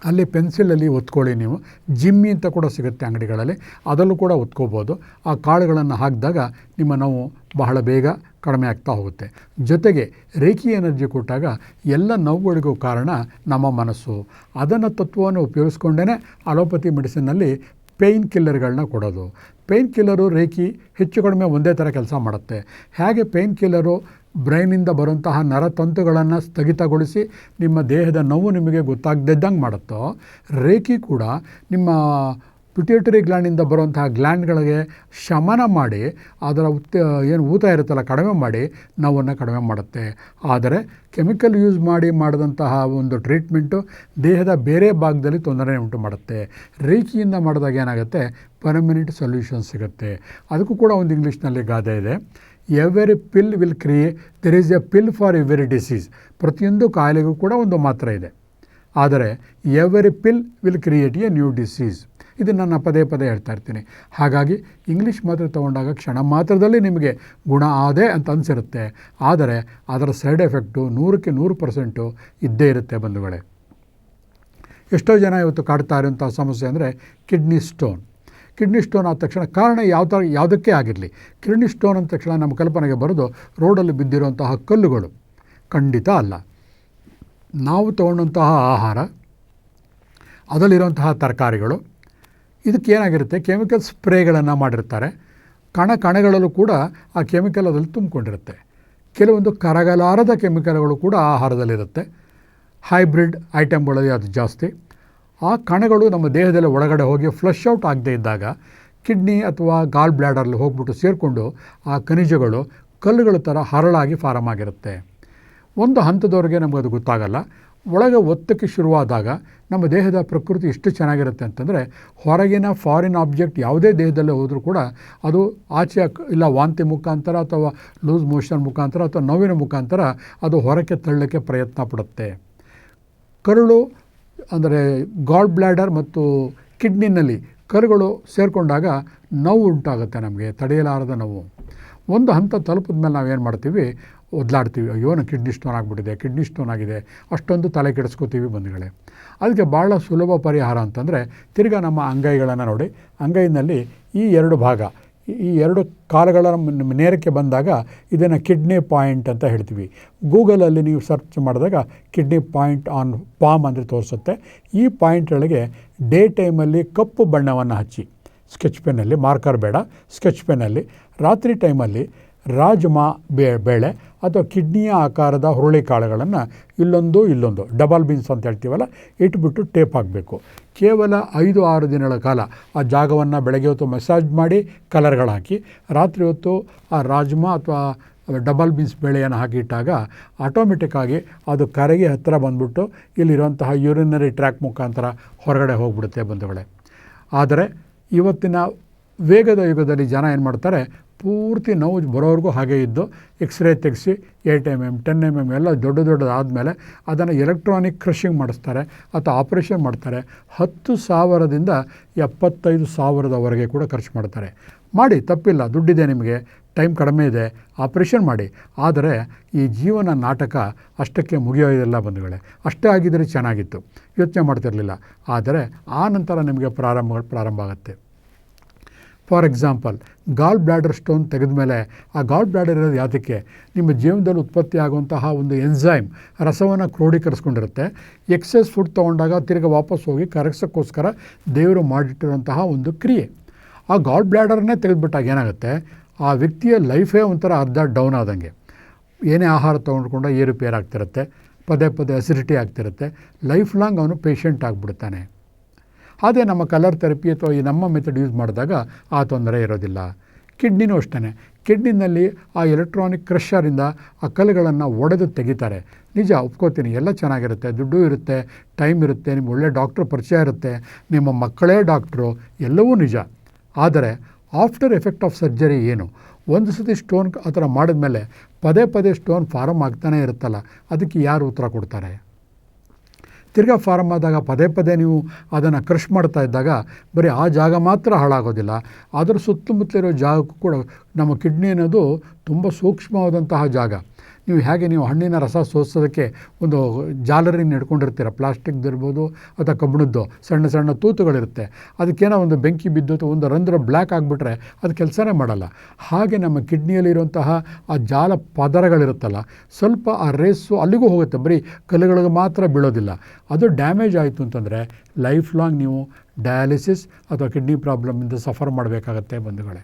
ಅಲ್ಲಿ ಪೆನ್ಸಿಲಲ್ಲಿ ಒತ್ಕೊಳ್ಳಿ ನೀವು. ಜಿಮ್ಮಿ ಅಂತ ಕೂಡ ಸಿಗುತ್ತೆ ಅಂಗಡಿಗಳಲ್ಲಿ. ಅದರಲ್ಲೂ ಕೂಡ ಒತ್ಕೋಬೋದು. ಆ ಕಾಳುಗಳನ್ನು ಹಾಕಿದಾಗ ನಿಮ್ಮ ನೋವು ಬಹಳ ಬೇಗ ಕಡಿಮೆ ಆಗ್ತಾ ಹೋಗುತ್ತೆ. ಜೊತೆಗೆ ರೇಖಿ ಎನರ್ಜಿ ಕೊಟ್ಟಾಗ ಎಲ್ಲ ನೋವುಗಳಿಗೂ ಕಾರಣ ನಮ್ಮ ಮನಸ್ಸು. ಅದನ್ನು ತತ್ವವನ್ನು ಉಪಯೋಗಿಸ್ಕೊಂಡೇ ಅಲೋಪತಿ ಮೆಡಿಸಿನ್ನಲ್ಲಿ ಪೇಯ್ನ್ ಕಿಲ್ಲರ್ಗಳನ್ನ ಕೊಡೋದು. ಪೇಯ್ನ್ ಕಿಲ್ಲರು ರೇಖಿ ಹೆಚ್ಚು ಕಡಿಮೆ ಒಂದೇ ಥರ ಕೆಲಸ ಮಾಡುತ್ತೆ. ಹೇಗೆ ಪೇಯ್ನ್ ಕಿಲ್ಲರು ಬ್ರೈನಿಂದ ಬರುವಂತಹ ನರತಂತುಗಳನ್ನು ಸ್ಥಗಿತಗೊಳಿಸಿ ನಿಮ್ಮ ದೇಹದ ನೋವು ನಿಮಗೆ ಗೊತ್ತಾಗದಿದ್ದಂಗೆ ಮಾಡುತ್ತೋ, ರೇಖಿ ಕೂಡ ನಿಮ್ಮ ಪಿಟ್ಯೂಟರಿ ಗ್ಲ್ಯಾಂಡಿಂದ ಬರುವಂತಹ ಗ್ಲ್ಯಾಂಡ್ಗಳಿಗೆ ಶಮನ ಮಾಡಿ, ಅದರ ಉತ್ತ, ಏನು ಊತ ಇರುತ್ತಲ್ಲ, ಕಡಿಮೆ ಮಾಡಿ, ನೋವನ್ನು ಕಡಿಮೆ ಮಾಡುತ್ತೆ. ಆದರೆ ಕೆಮಿಕಲ್ ಯೂಸ್ ಮಾಡಿ ಮಾಡಿದಂತಹ ಒಂದು ಟ್ರೀಟ್ಮೆಂಟು ದೇಹದ ಬೇರೆ ಭಾಗದಲ್ಲಿ ತೊಂದರೆ ಉಂಟು ಮಾಡುತ್ತೆ. ರೇಖಿಯಿಂದ ಮಾಡಿದಾಗ ಏನಾಗುತ್ತೆ? ಪರ್ಮನೆಂಟ್ ಸೊಲ್ಯೂಷನ್ ಸಿಗುತ್ತೆ. ಅದಕ್ಕೂ ಕೂಡ ಒಂದು ಇಂಗ್ಲೀಷ್ನಲ್ಲಿ ಗಾದೆ ಇದೆ. Every pill will create there is a pill for every disease ಪ್ರತಿಯೊಂದು ಕಾಯಿಲೆಗೂ ಕೂಡ ಒಂದು ಮಾತ್ರೆ ಇದೆ. ಆದರೆ every pill will create a new disease ಇದನ್ನು ನಾನು ಪದೇ ಪದೇ ಹೇಳ್ತಾ ಇರ್ತೀನಿ. ಹಾಗಾಗಿ ಇಂಗ್ಲೀಷ್ ಮಾತ್ರೆ ತೊಗೊಂಡಾಗ ಕ್ಷಣ ಮಾತ್ರದಲ್ಲಿ ನಿಮಗೆ ಗುಣ ಆದೆ ಅಂತ ಅನಿಸಿರುತ್ತೆ. ಆದರೆ ಅದರ ಸೈಡ್ ಎಫೆಕ್ಟು ನೂರಕ್ಕೆ ನೂರು ಪರ್ಸೆಂಟು ಇದ್ದೇ ಇರುತ್ತೆ ಬಂಧುಗಳೇ. ಎಷ್ಟೋ ಜನ ಇವತ್ತು ಕಾಡ್ತಾ ಇರುವಂಥ ಸಮಸ್ಯೆ ಅಂದರೆ ಕಿಡ್ನಿ ಸ್ಟೋನ್ ಕಿಡ್ನಿ ಸ್ಟೋನ್ ಆದ ತಕ್ಷಣ ಕಾರಣ ಯಾವ ಥರ ಯಾವುದಕ್ಕೆ ಆಗಿರಲಿ. ಕಿಡ್ನಿ ಸ್ಟೋನ್ ಅಂದ ತಕ್ಷಣ ನಮ್ಮ ಕಲ್ಪನೆಗೆ ಬರೋದು ರೋಡಲ್ಲಿ ಬಿದ್ದಿರುವಂತಹ ಕಲ್ಲುಗಳು. ಖಂಡಿತ ಅಲ್ಲ. ನಾವು ತಗೊಂಡಂತಹ ಆಹಾರ, ಅದರಲ್ಲಿರುವಂತಹ ತರಕಾರಿಗಳು ಇದಕ್ಕೆ ಏನಾಗಿರುತ್ತೆ ಕೆಮಿಕಲ್ ಸ್ಪ್ರೇಗಳನ್ನು ಮಾಡಿರ್ತಾರೆ. ಕಣ ಕಣಗಳಲ್ಲೂ ಕೂಡ ಆ ಕೆಮಿಕಲ್ ಅದರಲ್ಲಿ ತುಂಬಿಕೊಂಡಿರುತ್ತೆ. ಕೆಲವೊಂದು ಕರಗಲಾರದ ಕೆಮಿಕಲ್ಗಳು ಕೂಡ ಆಹಾರದಲ್ಲಿರುತ್ತೆ. ಹೈಬ್ರಿಡ್ ಐಟಮ್ಗಳಲ್ಲಿ ಅದು ಜಾಸ್ತಿ. ಆ ಕಣಗಳು ನಮ್ಮ ದೇಹದಲ್ಲಿ ಒಳಗಡೆ ಹೋಗಿ ಫ್ಲಶ್ ಔಟ್ ಆಗದೇ ಇದ್ದಾಗ ಕಿಡ್ನಿ ಅಥವಾ ಗಾಲ್ ಬ್ಲ್ಯಾಡರಲ್ಲಿ ಹೋಗ್ಬಿಟ್ಟು ಸೇರಿಕೊಂಡು ಆ ಖನಿಜಗಳು ಕಲ್ಲುಗಳ ಥರ ಹರಳಾಗಿ ಫಾರಮ್ ಆಗಿರುತ್ತೆ. ಒಂದು ಹಂತದವರೆಗೆ ನಮಗದು ಗೊತ್ತಾಗಲ್ಲ. ಒಳಗೆ ಒತ್ತಕ್ಕೆ ಶುರುವಾದಾಗ ನಮ್ಮ ದೇಹದ ಪ್ರಕೃತಿ ಎಷ್ಟು ಚೆನ್ನಾಗಿರುತ್ತೆ ಅಂತಂದರೆ ಹೊರಗಿನ ಫಾರಿನ್ ಆಬ್ಜೆಕ್ಟ್ ಯಾವುದೇ ದೇಹದಲ್ಲೇ ಹೋದರೂ ಕೂಡ ಅದು ಆಚೆ ಇಲ್ಲ ವಾಂತಿ ಮುಖಾಂತರ ಅಥವಾ ಲೂಸ್ ಮೋಷನ್ ಮುಖಾಂತರ ಅಥವಾ ನೋವಿನ ಮುಖಾಂತರ ಅದು ಹೊರಕ್ಕೆ ತಳ್ಳಕ್ಕೆ ಪ್ರಯತ್ನ ಪಡುತ್ತೆ. ಕರುಳು ಅಂದರೆ ಗಾಡ್ ಬ್ಲ್ಯಾಡರ್ ಮತ್ತು ಕಿಡ್ನಿನಲ್ಲಿ ಕರುಗಳು ಸೇರಿಕೊಂಡಾಗ ನೋವು ಉಂಟಾಗುತ್ತೆ ನಮಗೆ, ತಡೆಯಲಾರದ ನೋವು. ಒಂದು ಹಂತ ತಲುಪಿದ ಮೇಲೆ ನಾವೇನು ಮಾಡ್ತೀವಿ, ಒದ್ಲಾಡ್ತೀವಿ. ಅಯ್ಯೋ ನನ್ನ ಕಿಡ್ನಿ ಸ್ಟೋನ್ ಆಗಿಬಿಟ್ಟಿದೆ, ಕಿಡ್ನಿ ಸ್ಟೋನ್ ಆಗಿದೆ. ಅಷ್ಟೊಂದು ತಲೆ ಕೆಡಿಸ್ಕೋತೀವಿ ಬಂಧುಗಳೇ. ಅದಕ್ಕೆ ಭಾಳ ಸುಲಭ ಪರಿಹಾರ ಅಂತಂದರೆ, ತಿರ್ಗಾ ನಮ್ಮ ಅಂಗೈಗಳನ್ನು ನೋಡಿ. ಅಂಗೈನಲ್ಲಿ ಈ ಎರಡು ಭಾಗ, ಈ ಎರಡು ಕಾಲುಗಳ ನೇರಕ್ಕೆ ಬಂದಾಗ ಇದನ್ನು ಕಿಡ್ನಿ ಪಾಯಿಂಟ್ ಅಂತ ಹೇಳ್ತೀವಿ. ಗೂಗಲಲ್ಲಿ ನೀವು ಸರ್ಚ್ ಮಾಡಿದಾಗ ಕಿಡ್ನಿ ಪಾಯಿಂಟ್ ಆನ್ ಪಾಮ್ ಅಂದರೆ ತೋರಿಸುತ್ತೆ. ಈ ಪಾಯಿಂಟ್ಗಳಿಗೆ ಡೇ ಟೈಮಲ್ಲಿ ಕಪ್ಪು ಬಣ್ಣವನ್ನು ಹಚ್ಚಿ. ಸ್ಕೆಚ್ ಪೆನ್ನಲ್ಲಿ, ಮಾರ್ಕರ್ ಬೇಡ, ಸ್ಕೆಚ್ ಪೆನ್ನಲ್ಲಿ. ರಾತ್ರಿ ಟೈಮಲ್ಲಿ ರಾಜ್ಮಾ ಬೇ, ಬೇಳೆ ಅಥವಾ ಕಿಡ್ನಿಯ ಆಕಾರದ ಹುರುಳಿಕಾಳುಗಳನ್ನು ಇಲ್ಲೊಂದು ಇಲ್ಲೊಂದು, ಡಬಲ್ ಬೀನ್ಸ್ ಅಂತ ಹೇಳ್ತೀವಲ್ಲ, ಇಟ್ಬಿಟ್ಟು ಟೇಪ್ ಹಾಕಬೇಕು. ಕೇವಲ ಐದು, ಆರು ದಿನಗಳ ಕಾಲ ಆ ಜಾಗವನ್ನು ಬೆಳಗ್ಗೆ ಹೊತ್ತು ಮಸಾಜ್ ಮಾಡಿ ಕಲರ್ಗಳು ಹಾಕಿ, ರಾತ್ರಿ ಹೊತ್ತು ಆ ರಾಜ್ಮಾ ಅಥವಾ ಡಬಲ್ ಬೀನ್ಸ್ ಬೇಳೆಯನ್ನು ಹಾಕಿಟ್ಟಾಗ ಆಟೋಮೆಟಿಕ್ಕಾಗಿ ಅದು ಕರೆಗೆ ಹತ್ತಿರ ಬಂದ್ಬಿಟ್ಟು ಇಲ್ಲಿರುವಂತಹ ಯೂರಿನರಿ ಟ್ರ್ಯಾಕ್ ಮುಖಾಂತರ ಹೊರಗಡೆ ಹೋಗ್ಬಿಡುತ್ತೆ ಬಂಧುಗಳೇ. ಆದರೆ ಇವತ್ತಿನ ವೇಗದ ಯುಗದಲ್ಲಿ ಜನ ಏನು ಮಾಡ್ತಾರೆ ಪೂರ್ತಿ ನೋವು ಬರೋವರೆಗೂ ಹಾಗೆ ಇದ್ದು ಎಕ್ಸ್ರೇ ತೆಗೆಸಿ eight M M ten M M ಎಲ್ಲ ದೊಡ್ಡ ದೊಡ್ಡದಾದಮೇಲೆ ಅದನ್ನು ಎಲೆಕ್ಟ್ರಾನಿಕ್ ಕ್ರಷಿಂಗ್ ಮಾಡಿಸ್ತಾರೆ ಅಥವಾ ಆಪ್ರೇಷನ್ ಮಾಡ್ತಾರೆ. ಹತ್ತು ಸಾವಿರದಿಂದ ಎಪ್ಪತ್ತೈದು ಸಾವಿರದವರೆಗೆ ಕೂಡ ಖರ್ಚು ಮಾಡ್ತಾರೆ. ಮಾಡಿ, ತಪ್ಪಿಲ್ಲ, ದುಡ್ಡಿದೆ ನಿಮಗೆ ಟೈಮ್ ಕಡಿಮೆ ಇದೆ ಆಪ್ರೇಷನ್ ಮಾಡಿ. ಆದರೆ ಈ ಜೀವನ ನಾಟಕ ಅಷ್ಟಕ್ಕೆ ಮುಗಿಯೋದೆಲ್ಲ ಬಂಧುಗಳೇ, ಅಷ್ಟೇ ಆಗಿದ್ದರೆ ಚೆನ್ನಾಗಿತ್ತು. ಯೋಚನೆ ಮಾಡ್ತಿರಲಿಲ್ಲ. ಆದರೆ ಆ ನಂತರ ನಿಮಗೆ ಪ್ರಾರಂಭ ಪ್ರಾರಂಭ ಆಗುತ್ತೆ. For example gall bladder stone ತೆಗೆದ ಮೇಲೆ ಆ ಗಾಲ್ ಬ್ಲ್ಯಾಡರ್ ಇರೋದು ಯಾವುದಕ್ಕೆ ನಿಮ್ಮ ಜೀವನದಲ್ಲಿ ಉತ್ಪತ್ತಿ ಆಗುವಂತಹ ಒಂದು ಎನ್ಝೈಮ್ ರಸವನ್ನು ಕ್ರೋಢೀಕರಿಸ್ಕೊಂಡಿರುತ್ತೆ. ಎಕ್ಸಸ್ ಫುಡ್ ತೊಗೊಂಡಾಗ ತಿರ್ಗಿ ವಾಪಸ್ ಹೋಗಿ ಕರಗಿಸೋಕ್ಕೋಸ್ಕರ ದೇವರು ಮಾಡಿಟ್ಟಿರುವಂತಹ ಒಂದು ಕ್ರಿಯೆ. ಆ ಗಾಲ್ ಬ್ಲ್ಯಾಡರ್ನೇ ತೆಗೆದುಬಿಟ್ಟಾಗ ಏನಾಗುತ್ತೆ? ಆ ವ್ಯಕ್ತಿಯ ಲೈಫೇ ಒಂಥರ ಅರ್ಧ ಡೌನ್ ಆದಂಗೆ. ಏನೇ ಆಹಾರ ತೊಗೊಂಡ್ಕೊಂಡ ಏರುಪೇರಾಗ್ತಿರುತ್ತೆ ಪದೇ ಪದೇ ಅಸಿಡಿಟಿ ಆಗ್ತಿರುತ್ತೆ. ಲೈಫ್ ಲಾಂಗ್ ಅವನು ಪೇಷಂಟ್ ಆಗಿಬಿಡ್ತಾನೆ. ಅದೇ ನಮ್ಮ ಕಲರ್ ಥೆರಪಿ ಅಥವಾ ಈ ನಮ್ಮ ಮೆಥಡ್ ಯೂಸ್ ಮಾಡಿದಾಗ ಆ ತೊಂದರೆ ಇರೋದಿಲ್ಲ. ಕಿಡ್ನಿನೂ ಅಷ್ಟೇ ಕಿಡ್ನಿನಲ್ಲಿ ಆ ಎಲೆಕ್ಟ್ರಾನಿಕ್ ಕ್ರಷರಿಂದ ಆ ಕಲ್ಲುಗಳನ್ನು ಒಡೆದು ತೆಗಿತಾರೆ. ನಿಜ, ಒಪ್ಕೋತೀನಿ. ಎಲ್ಲ ಚೆನ್ನಾಗಿರುತ್ತೆ. ದುಡ್ಡು ಇರುತ್ತೆ. ಟೈಮ್ ಇರುತ್ತೆ. ನಿಮ್ಮ ಒಳ್ಳೆ ಡಾಕ್ಟ್ರ್ ಪರಿಚಯ ಇರುತ್ತೆ. ನಿಮ್ಮ ಮಕ್ಕಳೇ ಡಾಕ್ಟ್ರು ಎಲ್ಲವೂ ನಿಜ. ಆದರೆ ಆಫ್ಟರ್ ಎಫೆಕ್ಟ್ ಆಫ್ ಸರ್ಜರಿ ಏನು? ಒಂದು ಸತಿ ಸ್ಟೋನ್ ಆ ಥರ ಮಾಡಿದ್ಮೇಲೆ ಪದೇ ಪದೇ ಸ್ಟೋನ್ ಫಾರಮ್ ಆಗ್ತಾನೇ ಇರುತ್ತಲ್ಲ. ಅದಕ್ಕೆ ಯಾರು ಉತ್ತರ ಕೊಡ್ತಾರೆ? ತಿರ್ಗಾ ಫಾರಮ್ ಆದಾಗ ಪದೇ ಪದೇ ನೀವು ಅದನ್ನು ಕ್ರಷ್ ಮಾಡ್ತಾ ಇದ್ದಾಗ ಬರೀ ಆ ಜಾಗ ಮಾತ್ರ ಹಾಳಾಗೋದಿಲ್ಲ. ಅದರ ಸುತ್ತಮುತ್ತಲಿರೋ ಜಾಗಕ್ಕೂ ಕೂಡ ನಮ್ಮ ಕಿಡ್ನಿ ಅನ್ನೋದು ತುಂಬ ಸೂಕ್ಷ್ಮವಾದಂತಹ ಜಾಗ. ನೀವು ಹೇಗೆ ನೀವು ಹಣ್ಣಿನ ರಸ ಸೋಸೋದಕ್ಕೆ ಒಂದು ಜಾಲರಿನ ಹಿಡ್ಕೊಂಡಿರ್ತೀರ, ಪ್ಲಾಸ್ಟಿಕ್ದು ಇರ್ಬೋದು ಅಥವಾ ಕಬ್ಬಿಣದ್ದು, ಸಣ್ಣ ಸಣ್ಣ ತೂತುಗಳಿರುತ್ತೆ. ಅದಕ್ಕೇನೋ ಒಂದು ಬೆಂಕಿ ಬಿದ್ದು ಒಂದು ರಂಧ್ರ ಬ್ಲ್ಯಾಕ್ ಆಗಿಬಿಟ್ರೆ ಅದು ಕೆಲಸನೇ ಮಾಡಲ್ಲ. ಹಾಗೆ ನಮ್ಮ ಕಿಡ್ನಿಯಲ್ಲಿರುವಂತಹ ಆ ಜಾಲ ಪದರಗಳಿರುತ್ತಲ್ಲ, ಸ್ವಲ್ಪ ಆ ರೇಸು ಅಲ್ಲಿಗೂ ಹೋಗುತ್ತೆ. ಬರೀ ಕಲ್ಲುಗಳಿಗೆ ಮಾತ್ರ ಬೀಳೋದಿಲ್ಲ. ಅದು ಡ್ಯಾಮೇಜ್ ಆಯಿತು ಅಂತಂದರೆ ಲೈಫ್ ಲಾಂಗ್ ನೀವು ಡಯಾಲಿಸಿಸ್ ಅಥವಾ ಕಿಡ್ನಿ ಪ್ರಾಬ್ಲಮಿಂದ ಸಫರ್ ಮಾಡಬೇಕಾಗತ್ತೆ ಬಂಧುಗಳೇ.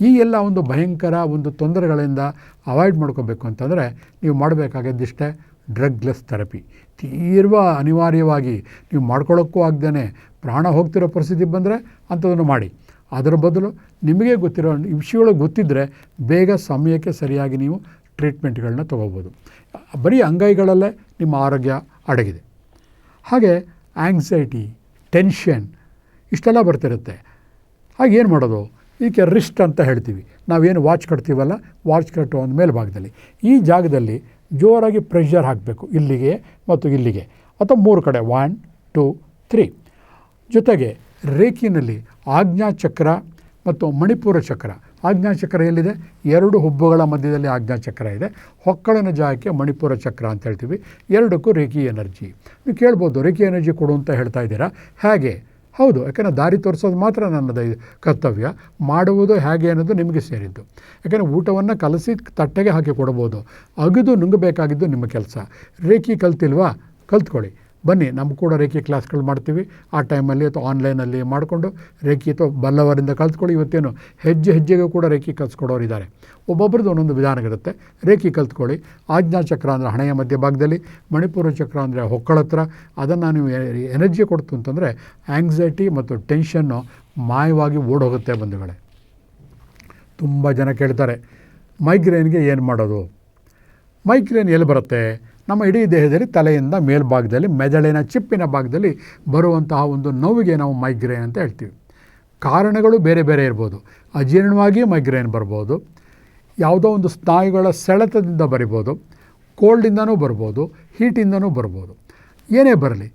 ಈ ಎಲ್ಲ ಒಂದು ಭಯಂಕರ ಒಂದು ತೊಂದರೆಗಳಿಂದ ಅವಾಯ್ಡ್ ಮಾಡ್ಕೋಬೇಕು ಅಂತಂದರೆ ನೀವು ಮಾಡಬೇಕಾಗಿದ್ದಿಷ್ಟೇ ಡ್ರಗ್ಲೆಸ್ ಥೆರಪಿ ತೀರ್ವ ಅನಿವಾರ್ಯವಾಗಿ ನೀವು ಮಾಡ್ಕೊಳ್ಳೋಕ್ಕೂ ಆಗ್ದೇ ಪ್ರಾಣ ಹೋಗ್ತಿರೋ ಪರಿಸ್ಥಿತಿ ಬಂದರೆ ಅಂಥದನ್ನು ಮಾಡಿ. ಅದರ ಬದಲು ನಿಮಗೆ ಗೊತ್ತಿರೋ ವಿಷಯಗಳು ಗೊತ್ತಿದ್ದರೆ ಬೇಗ ಸಮಯಕ್ಕೆ ಸರಿಯಾಗಿ ನೀವು ಟ್ರೀಟ್ಮೆಂಟ್ಗಳನ್ನ ತೊಗೋಬೋದು. ಬರೀ ಅಂಗೈಗಳಲ್ಲೇ ನಿಮ್ಮ ಆರೋಗ್ಯ ಅಡಗಿದೆ. ಹಾಗೆ ಆ್ಯಂಗ್ಸೈಟಿ ಟೆನ್ಷನ್ ಇಷ್ಟೆಲ್ಲ ಬರ್ತಿರುತ್ತೆ. ಹಾಗೇನು ಮಾಡೋದು? ಇದಕ್ಕೆ ರಿಸ್ಟ್ ಅಂತ ಹೇಳ್ತೀವಿ. ನಾವೇನು ವಾಚ್ ಕಟ್ತೀವಲ್ಲ, ವಾಚ್ ಕಟ್ಟುವ ಒಂದು ಮೇಲ್ಭಾಗದಲ್ಲಿ. ಈ ಜಾಗದಲ್ಲಿ ಜೋರಾಗಿ ಪ್ರೆಷರ್ ಹಾಕಬೇಕು, ಇಲ್ಲಿಗೆ ಮತ್ತು ಇಲ್ಲಿಗೆ. ಅಥವಾ ಮೂರು ಕಡೆ ಒನ್ ಟು ತ್ರೀ ಜೊತೆಗೆ ರೇಖಿನಲ್ಲಿ ಆಜ್ಞಾಚಕ್ರ ಮತ್ತು ಮಣಿಪುರ ಚಕ್ರ. ಆಜ್ಞಾಚಕ್ರ ಎಲ್ಲಿದೆ? ಎರಡು ಹುಬ್ಬುಗಳ ಮಧ್ಯದಲ್ಲಿ ಆಜ್ಞಾಚಕ್ರ ಇದೆ. ಹೊಕ್ಕಳನ ಜಾಗಕ್ಕೆ ಮಣಿಪುರ ಚಕ್ರ ಅಂತ ಹೇಳ್ತೀವಿ. ಎರಡಕ್ಕೂ ರೇಖಿ ಎನರ್ಜಿ. ನೀವು ಕೇಳ್ಬೋದು ರೇಖಿ ಎನರ್ಜಿ ಕೊಡು ಅಂತ ಹೇಳ್ತಾ ಇದ್ದೀರಾ? ಹೇಗೆ ಹೌದು, ಯಾಕೆಂದರೆ ದಾರಿ ತೋರಿಸೋದು ಮಾತ್ರ ನನ್ನದು ಕರ್ತವ್ಯ. ಮಾಡುವುದು ಹೇಗೆ ಅನ್ನೋದು ನಿಮಗೆ ಸೇರಿದ್ದು. ಯಾಕೆಂದರೆ ಊಟವನ್ನು ಕಲಸಿ ತಟ್ಟೆಗೆ ಹಾಕಿ ಕೊಡ್ಬೋದು. ಅಗಿದು ನುಂಗಬೇಕಾಗಿದ್ದು ನಿಮ್ಮ ಕೆಲಸ. ರೇಖಿ ಕಲ್ತಿಲ್ವಾ? ಕಲ್ತ್ಕೊಳ್ಳಿ. ಬನ್ನಿ ನಮ್ಮ ಕೂಡ ರೇಖೆ ಕ್ಲಾಸ್ಗಳು ಮಾಡ್ತೀವಿ. ಆ ಟೈಮಲ್ಲಿ ಅಥವಾ ಆನ್ಲೈನಲ್ಲಿ ಮಾಡಿಕೊಂಡು ರೇಖೆ ಅಥವಾ ಬಲ್ಲವರಿಂದ ಕಲ್ತ್ಕೊಳ್ಳಿ. ಇವತ್ತೇನು ಹೆಜ್ಜೆ ಹೆಜ್ಜೆಗೂ ಕೂಡ ರೇಖೆ ಕಲ್ಸ್ಕೊಡೋರು ಇದ್ದಾರೆ. ಒಬ್ಬೊಬ್ರದ್ದು ಒಂದೊಂದು ವಿಧಾನ ಇರುತ್ತೆ. ರೇಖಿ ಕಲ್ತ್ಕೊಳ್ಳಿ. ಆಜ್ಞಾ ಚಕ್ರ ಅಂದರೆ ಹಣೆಯ ಮಧ್ಯಭಾಗದಲ್ಲಿ, ಮಣಿಪುರ ಚಕ್ರ ಅಂದರೆ ಹೊಕ್ಕಳ ಹತ್ರ. ಅದನ್ನು ನೀವು ಎನರ್ಜಿ ಕೊಡ್ತು ಅಂತಂದರೆ ಆ್ಯಂಗ್ಸೈಟಿ ಮತ್ತು ಟೆನ್ಷನ್ನು ಮಾಯವಾಗಿ ಓಡೋಗುತ್ತೆ ಬಂಧುಗಳೇ. ತುಂಬ ಜನ ಕೇಳ್ತಾರೆ, ಮೈಗ್ರೇನ್ಗೆ ಏನು ಮಾಡೋದು? ಮೈಗ್ರೇನ್ ಎಲ್ಲಿ ಬರುತ್ತೆ? ನಮ್ಮ ಇಡೀ ದೇಹದಲ್ಲಿ ತಲೆಯಿಂದ ಮೇಲ್ಭಾಗದಲ್ಲಿ, ಮೆದಳಿನ ಚಿಪ್ಪಿನ ಭಾಗದಲ್ಲಿ ಬರುವಂತಹ ಒಂದು ನೋವಿಗೆ ನಾವು ಮೈಗ್ರೇನ್ ಅಂತ ಹೇಳ್ತೀವಿ. ಕಾರಣಗಳು ಬೇರೆ ಬೇರೆ ಇರ್ಬೋದು. ಅಜೀರ್ಣವಾಗಿ ಮೈಗ್ರೇನ್ ಬರ್ಬೋದು. ಯಾವುದೋ ಒಂದು ಸ್ನಾಯುಗಳ ಸೆಳೆತದಿಂದ ಬರಿಬೋದು. ಕೋಲ್ಡಿಂದನೂ ಬರ್ಬೋದು ಹೀಟಿಂದನೂ ಬರ್ಬೋದು. ಏನೇ ಬರಲಿ,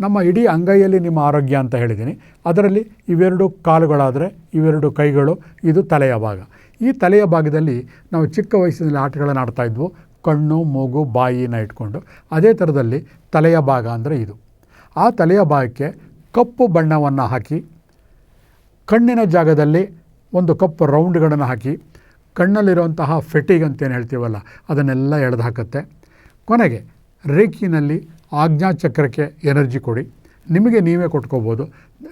ನಮ್ಮ ಇಡೀ ಅಂಗೈಯಲ್ಲಿ ನಿಮ್ಮ ಆರೋಗ್ಯ ಅಂತ ಹೇಳಿದ್ದೀನಿ. ಅದರಲ್ಲಿ ಇವೆರಡು ಕಾಲುಗಳಾದರೆ, ಇವೆರಡು ಕೈಗಳು, ಇದು ತಲೆಯ ಭಾಗ. ಈ ತಲೆಯ ಭಾಗದಲ್ಲಿ ನಾವು ಚಿಕ್ಕ ವಯಸ್ಸಿನಲ್ಲಿ ಆಟಗಳನ್ನು ಆಡ್ತಾ ಇದ್ವು. ಕಣ್ಣು, ಮೂಗು, ಬಾಯಿನ ಇಟ್ಕೊಂಡು ಅದೇ ಥರದಲ್ಲಿ ತಲೆಯ ಭಾಗ ಅಂದರೆ ಇದು. ಆ ತಲೆಯ ಭಾಗಕ್ಕೆ ಕಪ್ಪು ಬಣ್ಣವನ್ನು ಹಾಕಿ, ಕಣ್ಣಿನ ಜಾಗದಲ್ಲಿ ಒಂದು ಕಪ್ಪು ರೌಂಡ್ಗಳನ್ನು ಹಾಕಿ, ಕಣ್ಣಲ್ಲಿರುವಂತಹ ಫೆಟಿಗ್ ಅಂತೇನು ಹೇಳ್ತೀವಲ್ಲ, ಅದನ್ನೆಲ್ಲ ಎಳೆದು ಹಾಕುತ್ತೆ. ಕೊನೆಗೆ ರೇಖಿನಲ್ಲಿ ಆಜ್ಞಾಚಕ್ರಕ್ಕೆ ಎನರ್ಜಿ ಕೊಡಿ. ನಿಮಗೆ ನೀವೇ ಕೊಟ್ಕೋಬೋದು.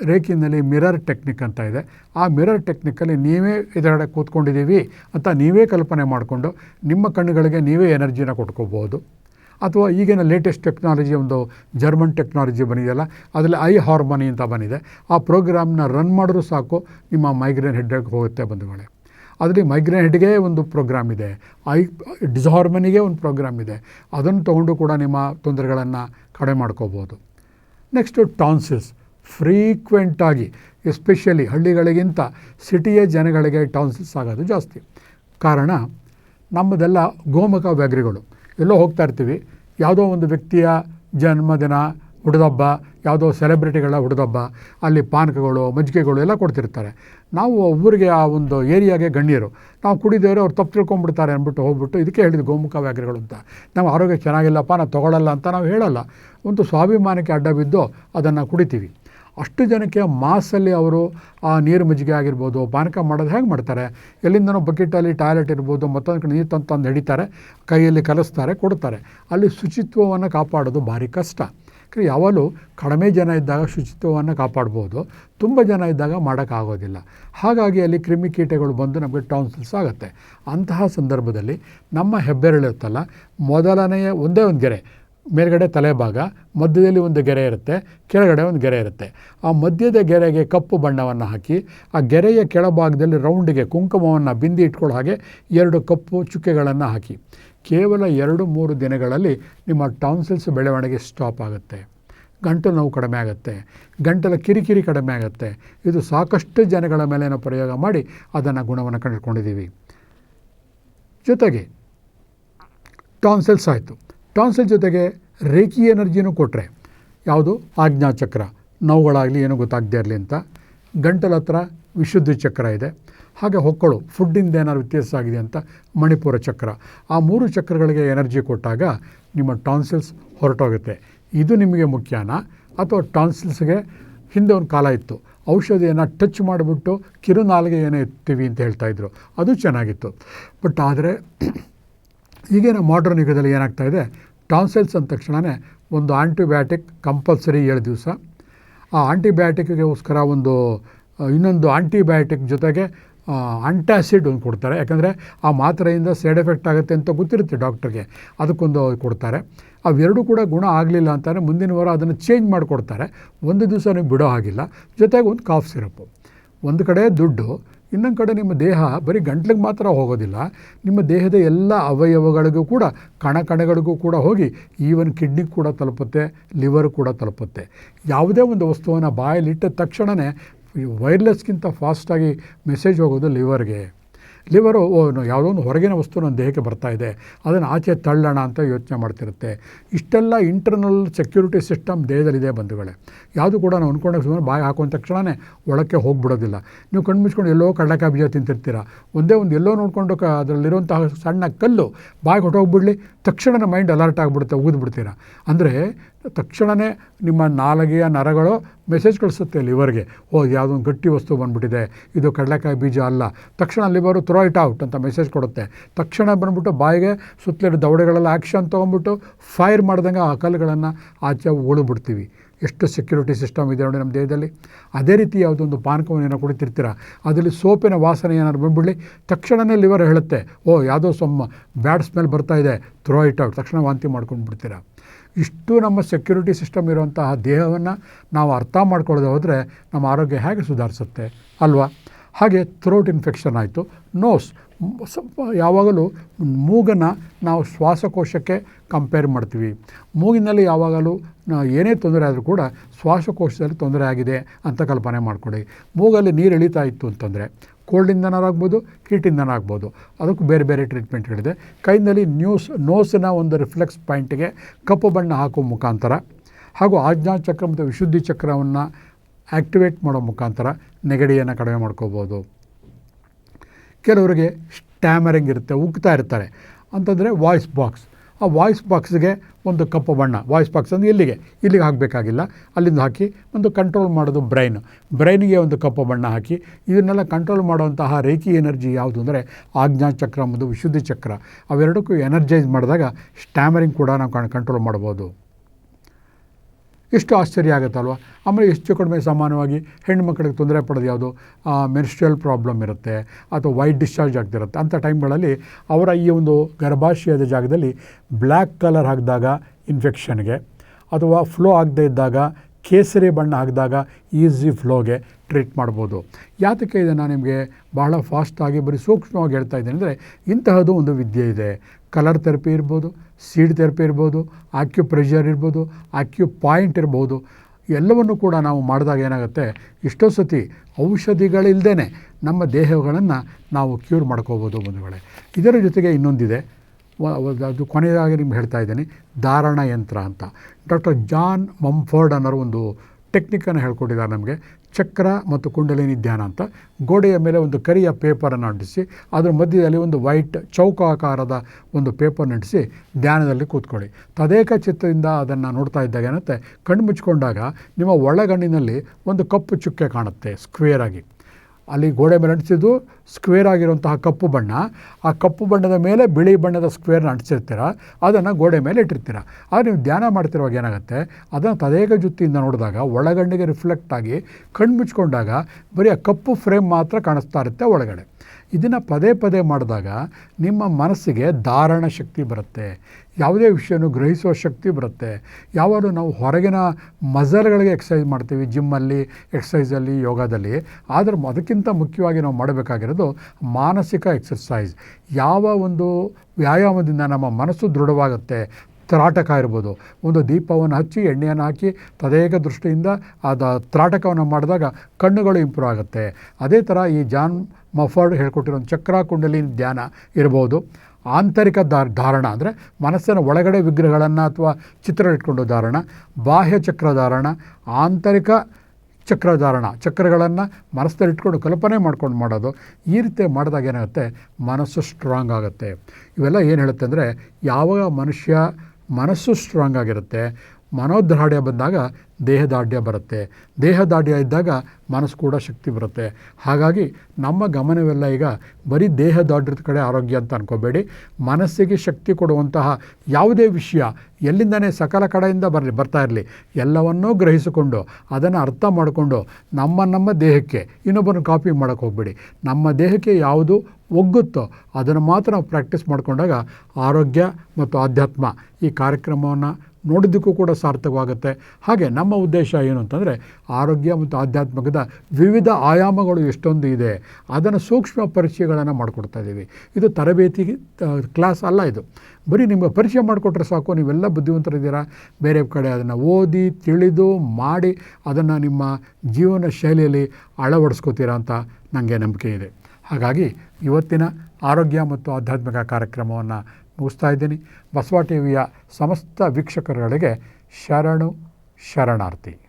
ರೇಖಿನಲ್ಲಿ ಮಿರರ್ ಟೆಕ್ನಿಕ್ ಅಂತ ಇದೆ. ಆ ಮಿರರ್ ಟೆಕ್ನಿಕ್ಕಲ್ಲಿ ನೀವೇ ಇದರಡೆ ಕೂತ್ಕೊಂಡಿದ್ದೀವಿ ಅಂತ ನೀವೇ ಕಲ್ಪನೆ ಮಾಡಿಕೊಂಡು ನಿಮ್ಮ ಕಣ್ಣುಗಳಿಗೆ ನೀವೇ ಎನರ್ಜಿನ ಕೊಟ್ಕೋಬೋದು. ಅಥವಾ ಈಗಿನ ಲೇಟೆಸ್ಟ್ ಟೆಕ್ನಾಲಜಿ ಒಂದು ಜರ್ಮನ್ ಟೆಕ್ನಾಲಜಿ ಬಂದಿದೆಯಲ್ಲ, ಅದರಲ್ಲಿ ಐ ಹಾರ್ಮನಿ ಅಂತ ಬಂದಿದೆ. ಆ ಪ್ರೋಗ್ರಾಮ್ನ ರನ್ ಮಾಡಿದ್ರೂ ಸಾಕು, ನಿಮ್ಮ ಮೈಗ್ರೇನ್ ಹೆಡ್ಗೆ ಹೋಗುತ್ತೆ ಬಂಧುಗಳೇ. ಅದರಲ್ಲಿ ಮೈಗ್ರೇನ್ ಹೆಡ್ಗೆ ಒಂದು ಪ್ರೋಗ್ರಾಮ್ ಇದೆ. ಐ ಡಿಸಾರ್ಮನಿಗೆ ಒಂದು ಪ್ರೋಗ್ರಾಮ್ ಇದೆ. ಅದನ್ನು ತೊಗೊಂಡು ಕೂಡ ನಿಮ್ಮ ತೊಂದರೆಗಳನ್ನು ಕಡಿಮೆ ಮಾಡ್ಕೋಬೋದು. ನೆಕ್ಸ್ಟು ಟಾನ್ಸಿಲ್ಸ್ ಫ್ರೀಕ್ವೆಂಟಾಗಿ ಎಸ್ಪೆಷಲಿ ಹಳ್ಳಿಗಳಿಗಿಂತ ಸಿಟಿಯ ಜನಗಳಿಗೆ ಟಾನ್ಸಿಲ್ಸ್ ಆಗೋದು ಜಾಸ್ತಿ. ಕಾರಣ, ನಮ್ಮದೆಲ್ಲ ಗೋಮುಖ ವ್ಯಾಘ್ರಿಗಳು. ಎಲ್ಲೋ ಹೋಗ್ತಾ ಇರ್ತೀವಿ. ಯಾವುದೋ ಒಂದು ವ್ಯಕ್ತಿಯ ಜನ್ಮದಿನ ಹುಡುದಬ್ಬ ಯಾವುದೋ ಸೆಲೆಬ್ರಿಟಿಗಳ ಹುಡುದಬ್ಬ, ಅಲ್ಲಿ ಪಾನಕಗಳು, ಮಜ್ಜಿಗೆಗಳು ಎಲ್ಲ ಕೊಡ್ತಿರ್ತಾರೆ. ನಾವು ಊರಿಗೆ ಆ ಒಂದು ಏರಿಯಾಗೆ ಗಣ್ಯರು, ನಾವು ಕುಡಿದೇವ್ರೆ ಅವ್ರು ತಪ್ಪು ತಿಳ್ಕೊಂಡ್ಬಿಡ್ತಾರೆ ಅಂದ್ಬಿಟ್ಟು ಹೋಗ್ಬಿಟ್ಟು ಇದಕ್ಕೆ ಹೇಳಿದ್ದು ಗೋಮುಖ ವ್ಯಾಘ್ರಗಳು ಅಂತ. ನಾವು ಆರೋಗ್ಯ ಚೆನ್ನಾಗಿಲ್ಲಪ್ಪ, ನಾವು ತೊಗೊಳ್ಳಲ್ಲ ಅಂತ ನಾವು ಹೇಳಲ್ಲ. ಒಂದು ಸ್ವಾಭಿಮಾನಕ್ಕೆ ಅಡ್ಡ ಬಿದ್ದು ಅದನ್ನು ಕುಡಿತೀವಿ. ಅಷ್ಟು ಜನಕ್ಕೆ ಮಾಸಲ್ಲಿ ಅವರು ಆ ನೀರು ಮಜ್ಜಿಗೆ ಆಗಿರ್ಬೋದು, ಪಾನಕ ಮಾಡೋದು ಹೇಗೆ ಮಾಡ್ತಾರೆ? ಎಲ್ಲಿಂದನೋ ಬಕೆಟಲ್ಲಿ ಟಾಯ್ಲೆಟ್ ಇರ್ಬೋದು ಮತ್ತೊಂದು ಕಡೆ ನೀರು ತಂದು ತಂದು ಹಿಡಿತಾರೆ, ಕೈಯಲ್ಲಿ ಕಲಿಸ್ತಾರೆ, ಕೊಡ್ತಾರೆ. ಅಲ್ಲಿ ಶುಚಿತ್ವವನ್ನು ಕಾಪಾಡೋದು ಭಾರಿ ಕಷ್ಟ. ಯಾಕಂದರೆ ಯಾವಾಗಲೂ ಕಡಿಮೆ ಜನ ಇದ್ದಾಗ ಶುಚಿತ್ವವನ್ನು ಕಾಪಾಡ್ಬೋದು. ತುಂಬ ಜನ ಇದ್ದಾಗ ಮಾಡೋಕ್ಕಾಗೋದಿಲ್ಲ. ಹಾಗಾಗಿ ಅಲ್ಲಿ ಕ್ರಿಮಿಕೀಟಗಳು ಬಂದು ನಮಗೆ ಟಾನ್ಸಿಲ್ಸ್ ಆಗುತ್ತೆ ಅಂತಹ ಸಂದರ್ಭದಲ್ಲಿ ನಮ್ಮ ಹೆಬ್ಬೆರಳಿರುತ್ತಲ್ಲ ಮೊದಲನೆಯ ಒಂದೇ ಒಂದು ಗೆರೆ, ಮೇಲ್ಗಡೆ ತಲೆಭಾಗ, ಮಧ್ಯದಲ್ಲಿ ಒಂದು ಗೆರೆ ಇರುತ್ತೆ, ಕೆಳಗಡೆ ಒಂದು ಗೆರೆ ಇರುತ್ತೆ. ಆ ಮಧ್ಯದ ಗೆರೆಗೆ ಕಪ್ಪು ಬಣ್ಣವನ್ನು ಹಾಕಿ, ಆ ಗೆರೆಯ ಕೆಳಭಾಗದಲ್ಲಿ ರೌಂಡಿಗೆ ಕುಂಕುಮವನ್ನು, ಬಿಂದಿ ಇಟ್ಕೊಳ್ಳೋ ಹಾಗೆ ಎರಡು ಕಪ್ಪು ಚುಕ್ಕೆಗಳನ್ನು ಹಾಕಿ. ಕೇವಲ ಎರಡು ಮೂರು ದಿನಗಳಲ್ಲಿ ನಿಮ್ಮ ಟಾನ್ಸಿಲ್ಸ್ ಬೆಳವಣಿಗೆ ಸ್ಟಾಪ್ ಆಗುತ್ತೆ. ಗಂಟಲು ನೋವು ಕಡಿಮೆ ಆಗುತ್ತೆ. ಗಂಟಲ ಕಿರಿಕಿರಿ ಕಡಿಮೆ ಆಗುತ್ತೆ. ಇದು ಸಾಕಷ್ಟು ಜನಗಳ ಮೇಲೆ ನಾವು ಪ್ರಯೋಗ ಮಾಡಿ ಅದನ್ನು ಗುಣವನ್ನು ಕಂಡುಕೊಂಡಿದ್ದೀವಿ. ಜೊತೆಗೆ ಟಾನ್ಸಿಲ್ಸ್ ಆಯಿತು. ಟಾನ್ಸಿಲ್ ಜೊತೆಗೆ ರೇಖಿ ಎನರ್ಜಿನೂ ಕೊಟ್ಟರೆ ಯಾವುದು? ಆಜ್ಞಾಚಕ್ರ. ನೋವುಗಳಾಗಲಿ ಏನೂ ಗೊತ್ತಾಗದೇ ಇರಲಿ ಅಂತ. ಗಂಟಲ ಹತ್ರ ವಿಶುದ್ಧ ಚಕ್ರ ಇದೆ. ಹಾಗೆ ಹೊಕ್ಕಳು, ಫುಡ್ಡಿಂದ ಏನಾದ್ರು ವ್ಯತ್ಯಾಸ ಆಗಿದೆ ಅಂತ ಮಣಿಪುರ ಚಕ್ರ. ಆ ಮೂರು ಚಕ್ರಗಳಿಗೆ ಎನರ್ಜಿ ಕೊಟ್ಟಾಗ ನಿಮ್ಮ ಟಾನ್ಸಿಲ್ಸ್ ಹೊರಟೋಗುತ್ತೆ. ಇದು ನಿಮಗೆ ಮುಖ್ಯನ? ಅಥವಾ ಟಾನ್ಸಿಲ್ಸ್ಗೆ ಹಿಂದೆ ಒಂದು ಕಾಲ ಇತ್ತು. ಔಷಧಿಯನ್ನು ಟಚ್ ಮಾಡಿಬಿಟ್ಟು ಕಿರುನಾಲಿಗೆ ಏನೇ ಇರ್ತೀವಿ ಅಂತ ಹೇಳ್ತಾಯಿದ್ರು ಅದು ಚೆನ್ನಾಗಿತ್ತು. ಬಟ್ ಆದರೆ ಈಗಿನ ಮಾಡ್ರನ್ ಯುಗದಲ್ಲಿ ಏನಾಗ್ತಾ ಇದೆ? ಟಾನ್ಸಿಲ್ಸ್ ಅಂದ ತಕ್ಷಣವೇ ಒಂದು ಆಂಟಿಬಯಾಟಿಕ್ ಕಂಪಲ್ಸರಿ ಏಳು ದಿವಸ. ಆ ಆಂಟಿಬಯಾಟಿಕ್ಗೋಸ್ಕರ ಒಂದು ಇನ್ನೊಂದು ಆಂಟಿಬಯಾಟಿಕ್ ಜೊತೆಗೆ ಅಂಟಾಸಿಡ್ ಒಂದು ಕೊಡ್ತಾರೆ. ಯಾಕಂದರೆ ಆ ಮಾತ್ರೆಯಿಂದ ಸೈಡ್ ಎಫೆಕ್ಟ್ ಆಗುತ್ತೆ ಅಂತ ಗೊತ್ತಿರುತ್ತೆ ಡಾಕ್ಟ್ರಿಗೆ ಅದಕ್ಕೊಂದು ಕೊಡ್ತಾರೆ. ಅವೆರಡೂ ಕೂಡ ಗುಣ ಆಗಲಿಲ್ಲ ಅಂತಾರೆ ಮುಂದಿನ ವಾರ ಅದನ್ನು ಚೇಂಜ್ ಮಾಡಿಕೊಡ್ತಾರೆ. ಒಂದು ದಿವಸ ನೀವು ಬಿಡೋ ಹಾಗಿಲ್ಲ. ಜೊತೆಗೆ ಒಂದು ಕಾಫ್ ಸಿರಪ್ಪು ಒಂದು ಕಡೆ ದುಡ್ಡು, ಇನ್ನೊಂದು ಕಡೆ ನಿಮ್ಮ ದೇಹ, ಬರೀ ಗಂಟ್ಲಿಗೆ ಮಾತ್ರ ಹೋಗೋದಿಲ್ಲ. ನಿಮ್ಮ ದೇಹದ ಎಲ್ಲ ಅವಯವಗಳಿಗೂ ಕೂಡ, ಕಣ ಕಣಗಳಿಗೂ ಕೂಡ ಹೋಗಿ ಈವನ್ ಕಿಡ್ನಿ ಕೂಡ ತಲುಪುತ್ತೆ ಲಿವರ್ ಕೂಡ ತಲುಪುತ್ತೆ. ಯಾವುದೇ ಒಂದು ವಸ್ತುವನ್ನು ಬಾಯಲ್ಲಿಟ್ಟ ತಕ್ಷಣವೇ ವೈರ್ಲೆಸ್ಗಿಂತ ಫಾಸ್ಟಾಗಿ ಮೆಸೇಜ್ ಹೋಗೋದು ಲಿವರ್ಗೆ. ಲಿವರು ಯಾವುದೋ ಒಂದು ಹೊರಗಿನ ವಸ್ತು ನನ್ನ ದೇಹಕ್ಕೆ ಬರ್ತಾ ಇದೆ. ಅದನ್ನು ಆಚೆ ತಳ್ಳೋಣ ಅಂತ ಯೋಚನೆ ಮಾಡ್ತಿರುತ್ತೆ. ಇಷ್ಟೆಲ್ಲ ಇಂಟರ್ನಲ್ ಸೆಕ್ಯೂರಿಟಿ ಸಿಸ್ಟಮ್ ದೇಹದಲ್ಲಿದೆ ಬಂಧುಗಳೇ. ಯಾವುದು ಕೂಡ ನಾವು ಅಂದ್ಕೊಂಡಾಗ ಸುಮ್ಮನೆ ಬಾಯಿ ಹಾಕುವ ತಕ್ಷಣವೇ ಒಳಕ್ಕೆ ಹೋಗ್ಬಿಡೋದಿಲ್ಲ. ನೀವು ಕಣ್ಣು ಮುಚ್ಕೊಂಡು ಎಲ್ಲೋ ಕಡಲೆಕಾಯಿ ಬೀಜ ತಿಂತಿರ್ತೀರ? ಒಂದೇ ಒಂದು ಎಲ್ಲೋ ನೋಡಿಕೊಂಡು ಕ, ಅದರಲ್ಲಿರುವಂತಹ ಸಣ್ಣ ಕಲ್ಲು ಬಾಯಿಗೆ ಹೊಟ್ಟೋಗ್ಬಿಡಲಿ ತಕ್ಷಣ ಮೈಂಡ್ ಅಲರ್ಟ್ ಆಗಿಬಿಡುತ್ತೆ ಉಗಿದ್ಬಿಡ್ತೀರ ಅಂದರೆ ತಕ್ಷಣವೇ ನಿಮ್ಮ ನಾಲಗೆಯ ನರಗಳು ಮೆಸೇಜ್ ಕಳಿಸುತ್ತೆ ಲಿವರ್ಗೆ. ಓ ಯಾವುದೊಂದು ಗಟ್ಟಿ ವಸ್ತು ಬಂದುಬಿಟ್ಟಿದೆ. ಇದು ಕಡಲೆಕಾಯಿ ಬೀಜ ಅಲ್ಲ. ತಕ್ಷಣ ಲಿವರು ಥ್ರೋ ಇಟ್ ಔಟ್ ಅಂತ ಮೆಸೇಜ್ ಕೊಡುತ್ತೆ. ತಕ್ಷಣ ಬಂದ್ಬಿಟ್ಟು ಬಾಯಿಗೆ ಸುತ್ತಲಿರೋ ದವಡೆಗಳೆಲ್ಲ ಆ್ಯಕ್ಷನ್ ತೊಗೊಂಡ್ಬಿಟ್ಟು ಫೈರ್ ಮಾಡ್ದಂಗೆ ಆ ಕಲ್ಲುಗಳನ್ನು ಆಚೆ ಓಡಿಬಿಡ್ತೀವಿ ಎಷ್ಟು ಸೆಕ್ಯೂರಿಟಿ ಸಿಸ್ಟಮ್ ಇದೆ ನೋಡಿ ನಮ್ಮ ದೇಹದಲ್ಲಿ. ಅದೇ ರೀತಿ ಯಾವುದೊಂದು ಪಾನಕವನ್ನು ಏನೋ ಕುಡಿತಿರ್ತೀರ. ಅದರಲ್ಲಿ ಸೋಪಿನ ವಾಸನೆ ಏನಾದ್ರು ಬಂದ್ಬಿಡಲಿ. ತಕ್ಷಣವೇ ಲಿವರ್ ಹೇಳುತ್ತೆ. ಓ, ಯಾವುದೋ ಸೊಮ್ಮ ಬ್ಯಾಡ್ ಸ್ಮೆಲ್ ಬರ್ತಾ ಇದೆ. ಥ್ರೋ ಇಟ್ ಔಟ್ ತಕ್ಷಣ ವಾಂತಿ ಮಾಡ್ಕೊಂಡು ಬಿಡ್ತೀರಾ ಇಷ್ಟು ನಮ್ಮ ಸೆಕ್ಯೂರಿಟಿ ಸಿಸ್ಟಮ್ ಇರುವಂತಹ ದೇಹವನ್ನು ನಾವು ಅರ್ಥ ಮಾಡ್ಕೊಳ್ಳೋದು ಹೋದರೆ ನಮ್ಮ ಆರೋಗ್ಯ ಹೇಗೆ ಸುಧಾರಿಸುತ್ತೆ ಅಲ್ವಾ? ಹಾಗೆ ಥ್ರೋಟ್ ಇನ್ಫೆಕ್ಷನ್ ಆಯಿತು ನೋಸ್ ಯಾವಾಗಲೂ ಮೂಗನ್ನು ನಾವು ಶ್ವಾಸಕೋಶಕ್ಕೆ ಕಂಪೇರ್ ಮಾಡ್ತೀವಿ. ಮೂಗಿನಲ್ಲಿ ಯಾವಾಗಲೂ ಏನೇ ತೊಂದರೆ ಆದರೂ ಕೂಡ ಶ್ವಾಸಕೋಶದಲ್ಲಿ ತೊಂದರೆ ಆಗಿದೆ ಅಂತ ಕಲ್ಪನೆ ಮಾಡಿಕೊಡಿ ಮೂಗಲ್ಲಿ ನೀರು ಇಳಿತಾ ಇತ್ತು ಅಂತಂದರೆ ಕೋಲ್ಡಿಂದನಾಗ್ಬೋದು ಹೀಟಿಂದನಾಗ್ಬೋದು ಅದಕ್ಕೂ ಬೇರೆ ಬೇರೆ ಟ್ರೀಟ್ಮೆಂಟ್ಗಳಿದೆ ಕೈನಲ್ಲಿ ನ್ಯೂಸ್, ನೋಸಿನ ಒಂದು ರಿಫ್ಲೆಕ್ಸ್ ಪಾಯಿಂಟಿಗೆ ಕಪ್ಪು ಬಣ್ಣ ಹಾಕೋ ಮುಖಾಂತರ ಹಾಗೂ ಆಜ್ಞಾ ಚಕ್ರ ಮತ್ತು ವಿಶುದ್ಧಿ ಚಕ್ರವನ್ನು ಆ್ಯಕ್ಟಿವೇಟ್ ಮಾಡೋ ಮುಖಾಂತರ ನೆಗಡಿಯನ್ನು ಕಡಿಮೆ ಮಾಡ್ಕೋಬೋದು. ಕೆಲವರಿಗೆ ಸ್ಟ್ಯಾಮರಿಂಗ್ ಇರುತ್ತೆ ಉಗ್ತಾ ಇರ್ತಾರೆ. ಅಂತಂದರೆ ವಾಯ್ಸ್ ಬಾಕ್ಸ್ ಆ ವಾಯ್ಸ್ ಬಾಕ್ಸ್ಗೆ ಒಂದು ಕಪ್ಪು ಬಣ್ಣ ವಾಯ್ಸ್ ಬಾಕ್ಸ್ ಅಂದರೆ ಇಲ್ಲಿಗೆ ಇಲ್ಲಿಗೆ ಹಾಕಬೇಕಾಗಿಲ್ಲ. ಅಲ್ಲಿಂದ ಹಾಕಿ ಒಂದು ಕಂಟ್ರೋಲ್ ಮಾಡೋದು ಬ್ರೈನ್ ಬ್ರೈನಿಗೆ ಒಂದು ಕಪ್ಪು ಬಣ್ಣ ಹಾಕಿ, ಇದನ್ನೆಲ್ಲ ಕಂಟ್ರೋಲ್ ಮಾಡುವಂತಹ ರೇಖಿ ಎನರ್ಜಿ ಯಾವುದು ಅಂದರೆ ಆಜ್ಞಾ ಚಕ್ರ ಮತ್ತು ವಿಶುದ್ಧಿ ಚಕ್ರ. ಅವೆರಡಕ್ಕೂ ಎನರ್ಜೈಸ್ ಮಾಡಿದಾಗ ಸ್ಟ್ಯಾಮರಿಂಗ್ ಕೂಡ ನಾವು ಕಂಟ್ರೋಲ್ ಮಾಡ್ಬೋದು. ಎಷ್ಟು ಆಶ್ಚರ್ಯ ಆಗುತ್ತಲ್ವ? ಆಮೇಲೆ ಹೆಚ್ಚು ಕಡಿಮೆ ಸಾಮಾನ್ಯವಾಗಿ ಹೆಣ್ಣು ಮಕ್ಕಳಿಗೆ ತೊಂದರೆ ಪಡೋದು ಯಾವುದು? ಮೆನ್ಸ್ಟ್ರಲ್ ಪ್ರಾಬ್ಲಮ್ ಇರುತ್ತೆ, ಅಥವಾ ವೈಟ್ ಡಿಸ್ಚಾರ್ಜ್ ಆಗ್ತಿರುತ್ತೆ. ಅಂಥ ಟೈಮ್ಗಳಲ್ಲಿ ಅವರ ಈ ಒಂದು ಗರ್ಭಾಶಯದ ಜಾಗದಲ್ಲಿ ಬ್ಲ್ಯಾಕ್ ಕಲರ್ ಹಾಕಿದಾಗ ಇನ್ಫೆಕ್ಷನ್ಗೆ ಅಥವಾ ಫ್ಲೋ ಆಗದೇ ಇದ್ದಾಗ ಕೇಸರಿ ಬಣ್ಣ ಹಾಕಿದಾಗ ಈಸಿ ಫ್ಲೋಗೆ ಟ್ರೀಟ್ ಮಾಡ್ಬೋದು. ಯಾತಕ್ಕೆ ಇದನ್ನು ನಿಮಗೆ ಬಹಳ ಫಾಸ್ಟಾಗಿ ಬರೀ ಸೂಕ್ಷ್ಮವಾಗಿ ಹೇಳ್ತಾ ಇದ್ದೇನೆ ಅಂದರೆ ಇಂತಹದ್ದು ಒಂದು ವಿದ್ಯೆ ಇದೆ. ಕಲರ್ ಥೆರಪಿ ಇರ್ಬೋದು ಸೀಡ್ ಥೆರಪಿ ಇರ್ಬೋದು ಆಕ್ಯು ಪ್ರೆಷರ್ ಇರ್ಬೋದು ಆಕ್ಯು ಪಾಯಿಂಟ್ ಇರ್ಬೋದು, ಎಲ್ಲವನ್ನು ಕೂಡ ನಾವು ಮಾಡಿದಾಗ ಏನಾಗುತ್ತೆ? ಎಷ್ಟೋ ಸತಿ ಔಷಧಿಗಳಿಲ್ಲದೇ ನಮ್ಮ ದೇಹಗಳನ್ನು ನಾವು ಕ್ಯೂರ್ ಮಾಡ್ಕೋಬೋದು ಬಂಧುಗಳೇ. ಇದರ ಜೊತೆಗೆ ಇನ್ನೊಂದಿದೆ. ಅದು ಕೊನೆಯದಾಗಿ ನಿಮ್ಗೆ ಹೇಳ್ತಾ ಇದ್ದೀನಿ. ಧಾರಣ ಯಂತ್ರ ಅಂತ. ಡಾಕ್ಟರ್ ಜಾನ್ ಮಂಫರ್ಡ್ ಅನ್ನೋರು ಒಂದು ಟೆಕ್ನಿಕನ್ನು ಹೇಳ್ಕೊಟ್ಟಿದ್ದಾರೆ ನಮಗೆ. ಚಕ್ರ ಮತ್ತು ಕುಂಡಲಿನಿ ಧ್ಯಾನ ಅಂತ ಗೋಡೆಯ ಮೇಲೆ ಒಂದು ಕರಿಯ ಪೇಪರನ್ನು ಅಂಟಿಸಿ, ಅದರ ಮಧ್ಯದಲ್ಲಿ ಒಂದು ವೈಟ್ ಚೌಕಾಕಾರದ ಒಂದು ಪೇಪರ್ ಅಂಟಿಸಿ ಧ್ಯಾನದಲ್ಲಿ ಕೂತ್ಕೊಳ್ಳಿ. ತದೇಕ ಚಿತ್ತದಿಂದ ಅದನ್ನು ನೋಡ್ತಾ ಇದ್ದಾಗ ಏನಂತೆ, ಕಣ್ಣು ಮುಚ್ಚಿಕೊಂಡಾಗ ನಿಮ್ಮ ಒಳಗಣ್ಣಿನಲ್ಲಿ ಒಂದು ಕಪ್ಪು ಚುಕ್ಕೆ ಕಾಣುತ್ತೆ ಸ್ಕ್ವೇರ್ ಆಗಿ. ಅಲ್ಲಿ ಗೋಡೆ ಮೇಲೆ ಅಂಟಿಸಿದ್ದು ಸ್ಕ್ವೇರ್ ಆಗಿರುವಂತಹ ಕಪ್ಪು ಬಣ್ಣ. ಆ ಕಪ್ಪು ಬಣ್ಣದ ಮೇಲೆ ಬಿಳಿ ಬಣ್ಣದ ಸ್ಕ್ವೇರ್ನ ಅಂಟಿಸಿರ್ತೀರ, ಅದನ್ನು ಗೋಡೆ ಮೇಲೆ ಇಟ್ಟಿರ್ತೀರ. ಆದರೆ ನೀವು ಧ್ಯಾನ ಮಾಡ್ತಿರುವಾಗ ಏನಾಗುತ್ತೆ, ಅದನ್ನು ತದೇಕ ಜುತ್ತಿಯಿಂದ ನೋಡಿದಾಗ, ಒಳಗಣ್ಣಿಗೆ ರಿಫ್ಲೆಕ್ಟ್ ಆಗಿ ಕಣ್ಣು ಮುಚ್ಕೊಂಡಾಗ ಬರೀ ಆ ಕಪ್ಪು ಫ್ರೇಮ್ ಮಾತ್ರ ಕಾಣಿಸ್ತಾ ಇರುತ್ತೆ ಒಳಗಡೆ. ಇದನ್ನು ಪದೇ ಪದೇ ಮಾಡಿದಾಗ ನಿಮ್ಮ ಮನಸ್ಸಿಗೆ ಧಾರಣ ಶಕ್ತಿ ಬರುತ್ತೆ. ಯಾವುದೇ ವಿಷಯನೂ ಗ್ರಹಿಸುವ ಶಕ್ತಿ ಬರುತ್ತೆ. ಯಾವಾಗಲೂ ನಾವು ಹೊರಗಿನ ಮಜಲ್ಗಳಿಗೆ ಎಕ್ಸಸೈಸ್ ಮಾಡ್ತೀವಿ ಜಿಮ್ಮಲ್ಲಿ ಎಕ್ಸಸೈಸಲ್ಲಿ ಯೋಗದಲ್ಲಿ. ಆದರೆ ಅದಕ್ಕಿಂತ ಮುಖ್ಯವಾಗಿ ನಾವು ಮಾಡಬೇಕಾಗಿರೋದು ಮಾನಸಿಕ ಎಕ್ಸಸೈಸ್ ಯಾವ ಒಂದು ವ್ಯಾಯಾಮದಿಂದ ನಮ್ಮ ಮನಸ್ಸು ದೃಢವಾಗುತ್ತೆ, ತ್ರಾಟಕ ಇರ್ಬೋದು. ಒಂದು ದೀಪವನ್ನು ಹಚ್ಚಿ, ಎಣ್ಣೆಯನ್ನು ಹಾಕಿ, ತದೇಕ ದೃಷ್ಟಿಯಿಂದ ಅದು ತ್ರಾಟಕವನ್ನು ಮಾಡಿದಾಗ ಕಣ್ಣುಗಳು ಇಂಪ್ರೂವ್ ಆಗುತ್ತೆ. ಅದೇ ಥರ ಈ ಜಾನ್ ಮಫರ್ಡ್ ಹೇಳ್ಕೊಟ್ಟಿರೋ ಚಕ್ರ ಕುಂಡಲಿನ ಧ್ಯಾನ ಇರ್ಬೋದು. ಆಂತರಿಕ ದಾರ್ ಧಾರಣ ಅಂದರೆ ಮನಸ್ಸಿನ ಒಳಗಡೆ ವಿಗ್ರಹಗಳನ್ನು ಅಥವಾ ಚಿತ್ರ ಇಟ್ಕೊಂಡು ಧಾರಣ, ಬಾಹ್ಯ ಚಕ್ರ ಧಾರಣ, ಆಂತರಿಕ ಚಕ್ರಧಾರಣ ಚಕ್ರಗಳನ್ನು ಮನಸ್ಸಲ್ಲಿ ಇಟ್ಕೊಂಡು ಕಲ್ಪನೆ ಮಾಡ್ಕೊಂಡು ಮಾಡೋದು, ಈ ರೀತಿ ಮಾಡಿದಾಗ ಏನಾಗುತ್ತೆ? ಮನಸ್ಸು ಸ್ಟ್ರಾಂಗ್ ಆಗುತ್ತೆ. ಇವೆಲ್ಲ ಏನು ಹೇಳುತ್ತೆ ಅಂದರೆ, ಯಾವಾಗ ಮನುಷ್ಯ ಮನಸ್ಸು ಸ್ಟ್ರಾಂಗ್ ಆಗಿರುತ್ತೆ ಮನೋದಾಢ್ಯ ಬಂದಾಗ ದೇಹದಾಢ್ಯ ಬರುತ್ತೆ. ದೇಹದಾಢ್ಯ ಇದ್ದಾಗ ಮನಸ್ಸು ಕೂಡ ಶಕ್ತಿ ಬರುತ್ತೆ. ಹಾಗಾಗಿ ನಮ್ಮ ಗಮನವೆಲ್ಲ ಈಗ ಬರೀ ದೇಹದಾಢ್ಯದ ಕಡೆ ಆರೋಗ್ಯ ಅಂತ ಅನ್ಕೋಬೇಡಿ. ಮನಸ್ಸಿಗೆ ಶಕ್ತಿ ಕೊಡುವಂತಹ ಯಾವುದೇ ವಿಷಯ ಎಲ್ಲಿಂದನೇ ಸಕಲ ಕಡೆಯಿಂದ ಬರಲಿ ಬರ್ತಾ ಇರಲಿ, ಎಲ್ಲವನ್ನೂ ಗ್ರಹಿಸಿಕೊಂಡು, ಅದನ್ನು ಅರ್ಥ ಮಾಡಿಕೊಂಡು ನಮ್ಮ ನಮ್ಮ ದೇಹಕ್ಕೆ ಇನ್ನೊಬ್ಬರು ಕಾಪಿ ಮಾಡೋಕ್ಕೆ ಹೋಗಬೇಡಿ. ನಮ್ಮ ದೇಹಕ್ಕೆ ಯಾವುದು ಒಗ್ಗುತ್ತೋ ಅದನ್ನು ಮಾತ್ರ ನಾವು ಪ್ರಾಕ್ಟೀಸ್ ಮಾಡಿಕೊಂಡಾಗ ಆರೋಗ್ಯ ಮತ್ತು ಆಧ್ಯಾತ್ಮ ಈ ಕಾರ್ಯಕ್ರಮವನ್ನು ನೋಡಿದ್ದಕ್ಕೂ ಕೂಡ ಸಾರ್ಥಕವಾಗುತ್ತೆ. ಹಾಗೆ ನಮ್ಮ ಉದ್ದೇಶ ಏನು ಅಂತಂದರೆ ಆರೋಗ್ಯ ಮತ್ತು ಆಧ್ಯಾತ್ಮಿಕದ ವಿವಿಧ ಆಯಾಮಗಳು ಎಷ್ಟೊಂದು ಇದೆ, ಅದನ್ನು ಸೂಕ್ಷ್ಮ ಪರಿಚಯಗಳನ್ನು ಮಾಡಿಕೊಡ್ತಾ ಇದ್ದೀವಿ ಇದು ತರಬೇತಿ ಕ್ಲಾಸ್ ಅಲ್ಲ ಇದು. ಬರೀ ನಿಮಗೆ ಪರಿಚಯ ಮಾಡಿಕೊಟ್ರೆ ಸಾಕು, ನೀವೆಲ್ಲ ಬುದ್ಧಿವಂತರಿದ್ದೀರಾ? ಬೇರೆ ಕಡೆ ಅದನ್ನು ಓದಿ, ತಿಳಿದು, ಮಾಡಿ ಅದನ್ನು ನಿಮ್ಮ ಜೀವನ ಶೈಲಿಯಲ್ಲಿ ಅಳವಡಿಸ್ಕೋತೀರಾ ಅಂತ ನನಗೆ ನಂಬಿಕೆ ಇದೆ. ಹಾಗಾಗಿ ಇವತ್ತಿನ ಆರೋಗ್ಯ ಮತ್ತು ಆಧ್ಯಾತ್ಮಿಕ ಕಾರ್ಯಕ್ರಮವನ್ನು ಮುಗಿಸ್ತಾ ಇದ್ದೀನಿ. ಬಸವ ಟಿ ವಿಯ ಸಮಸ್ತ ವೀಕ್ಷಕರುಗಳಿಗೆ ಶರಣು ಶರಣಾರ್ಥಿ.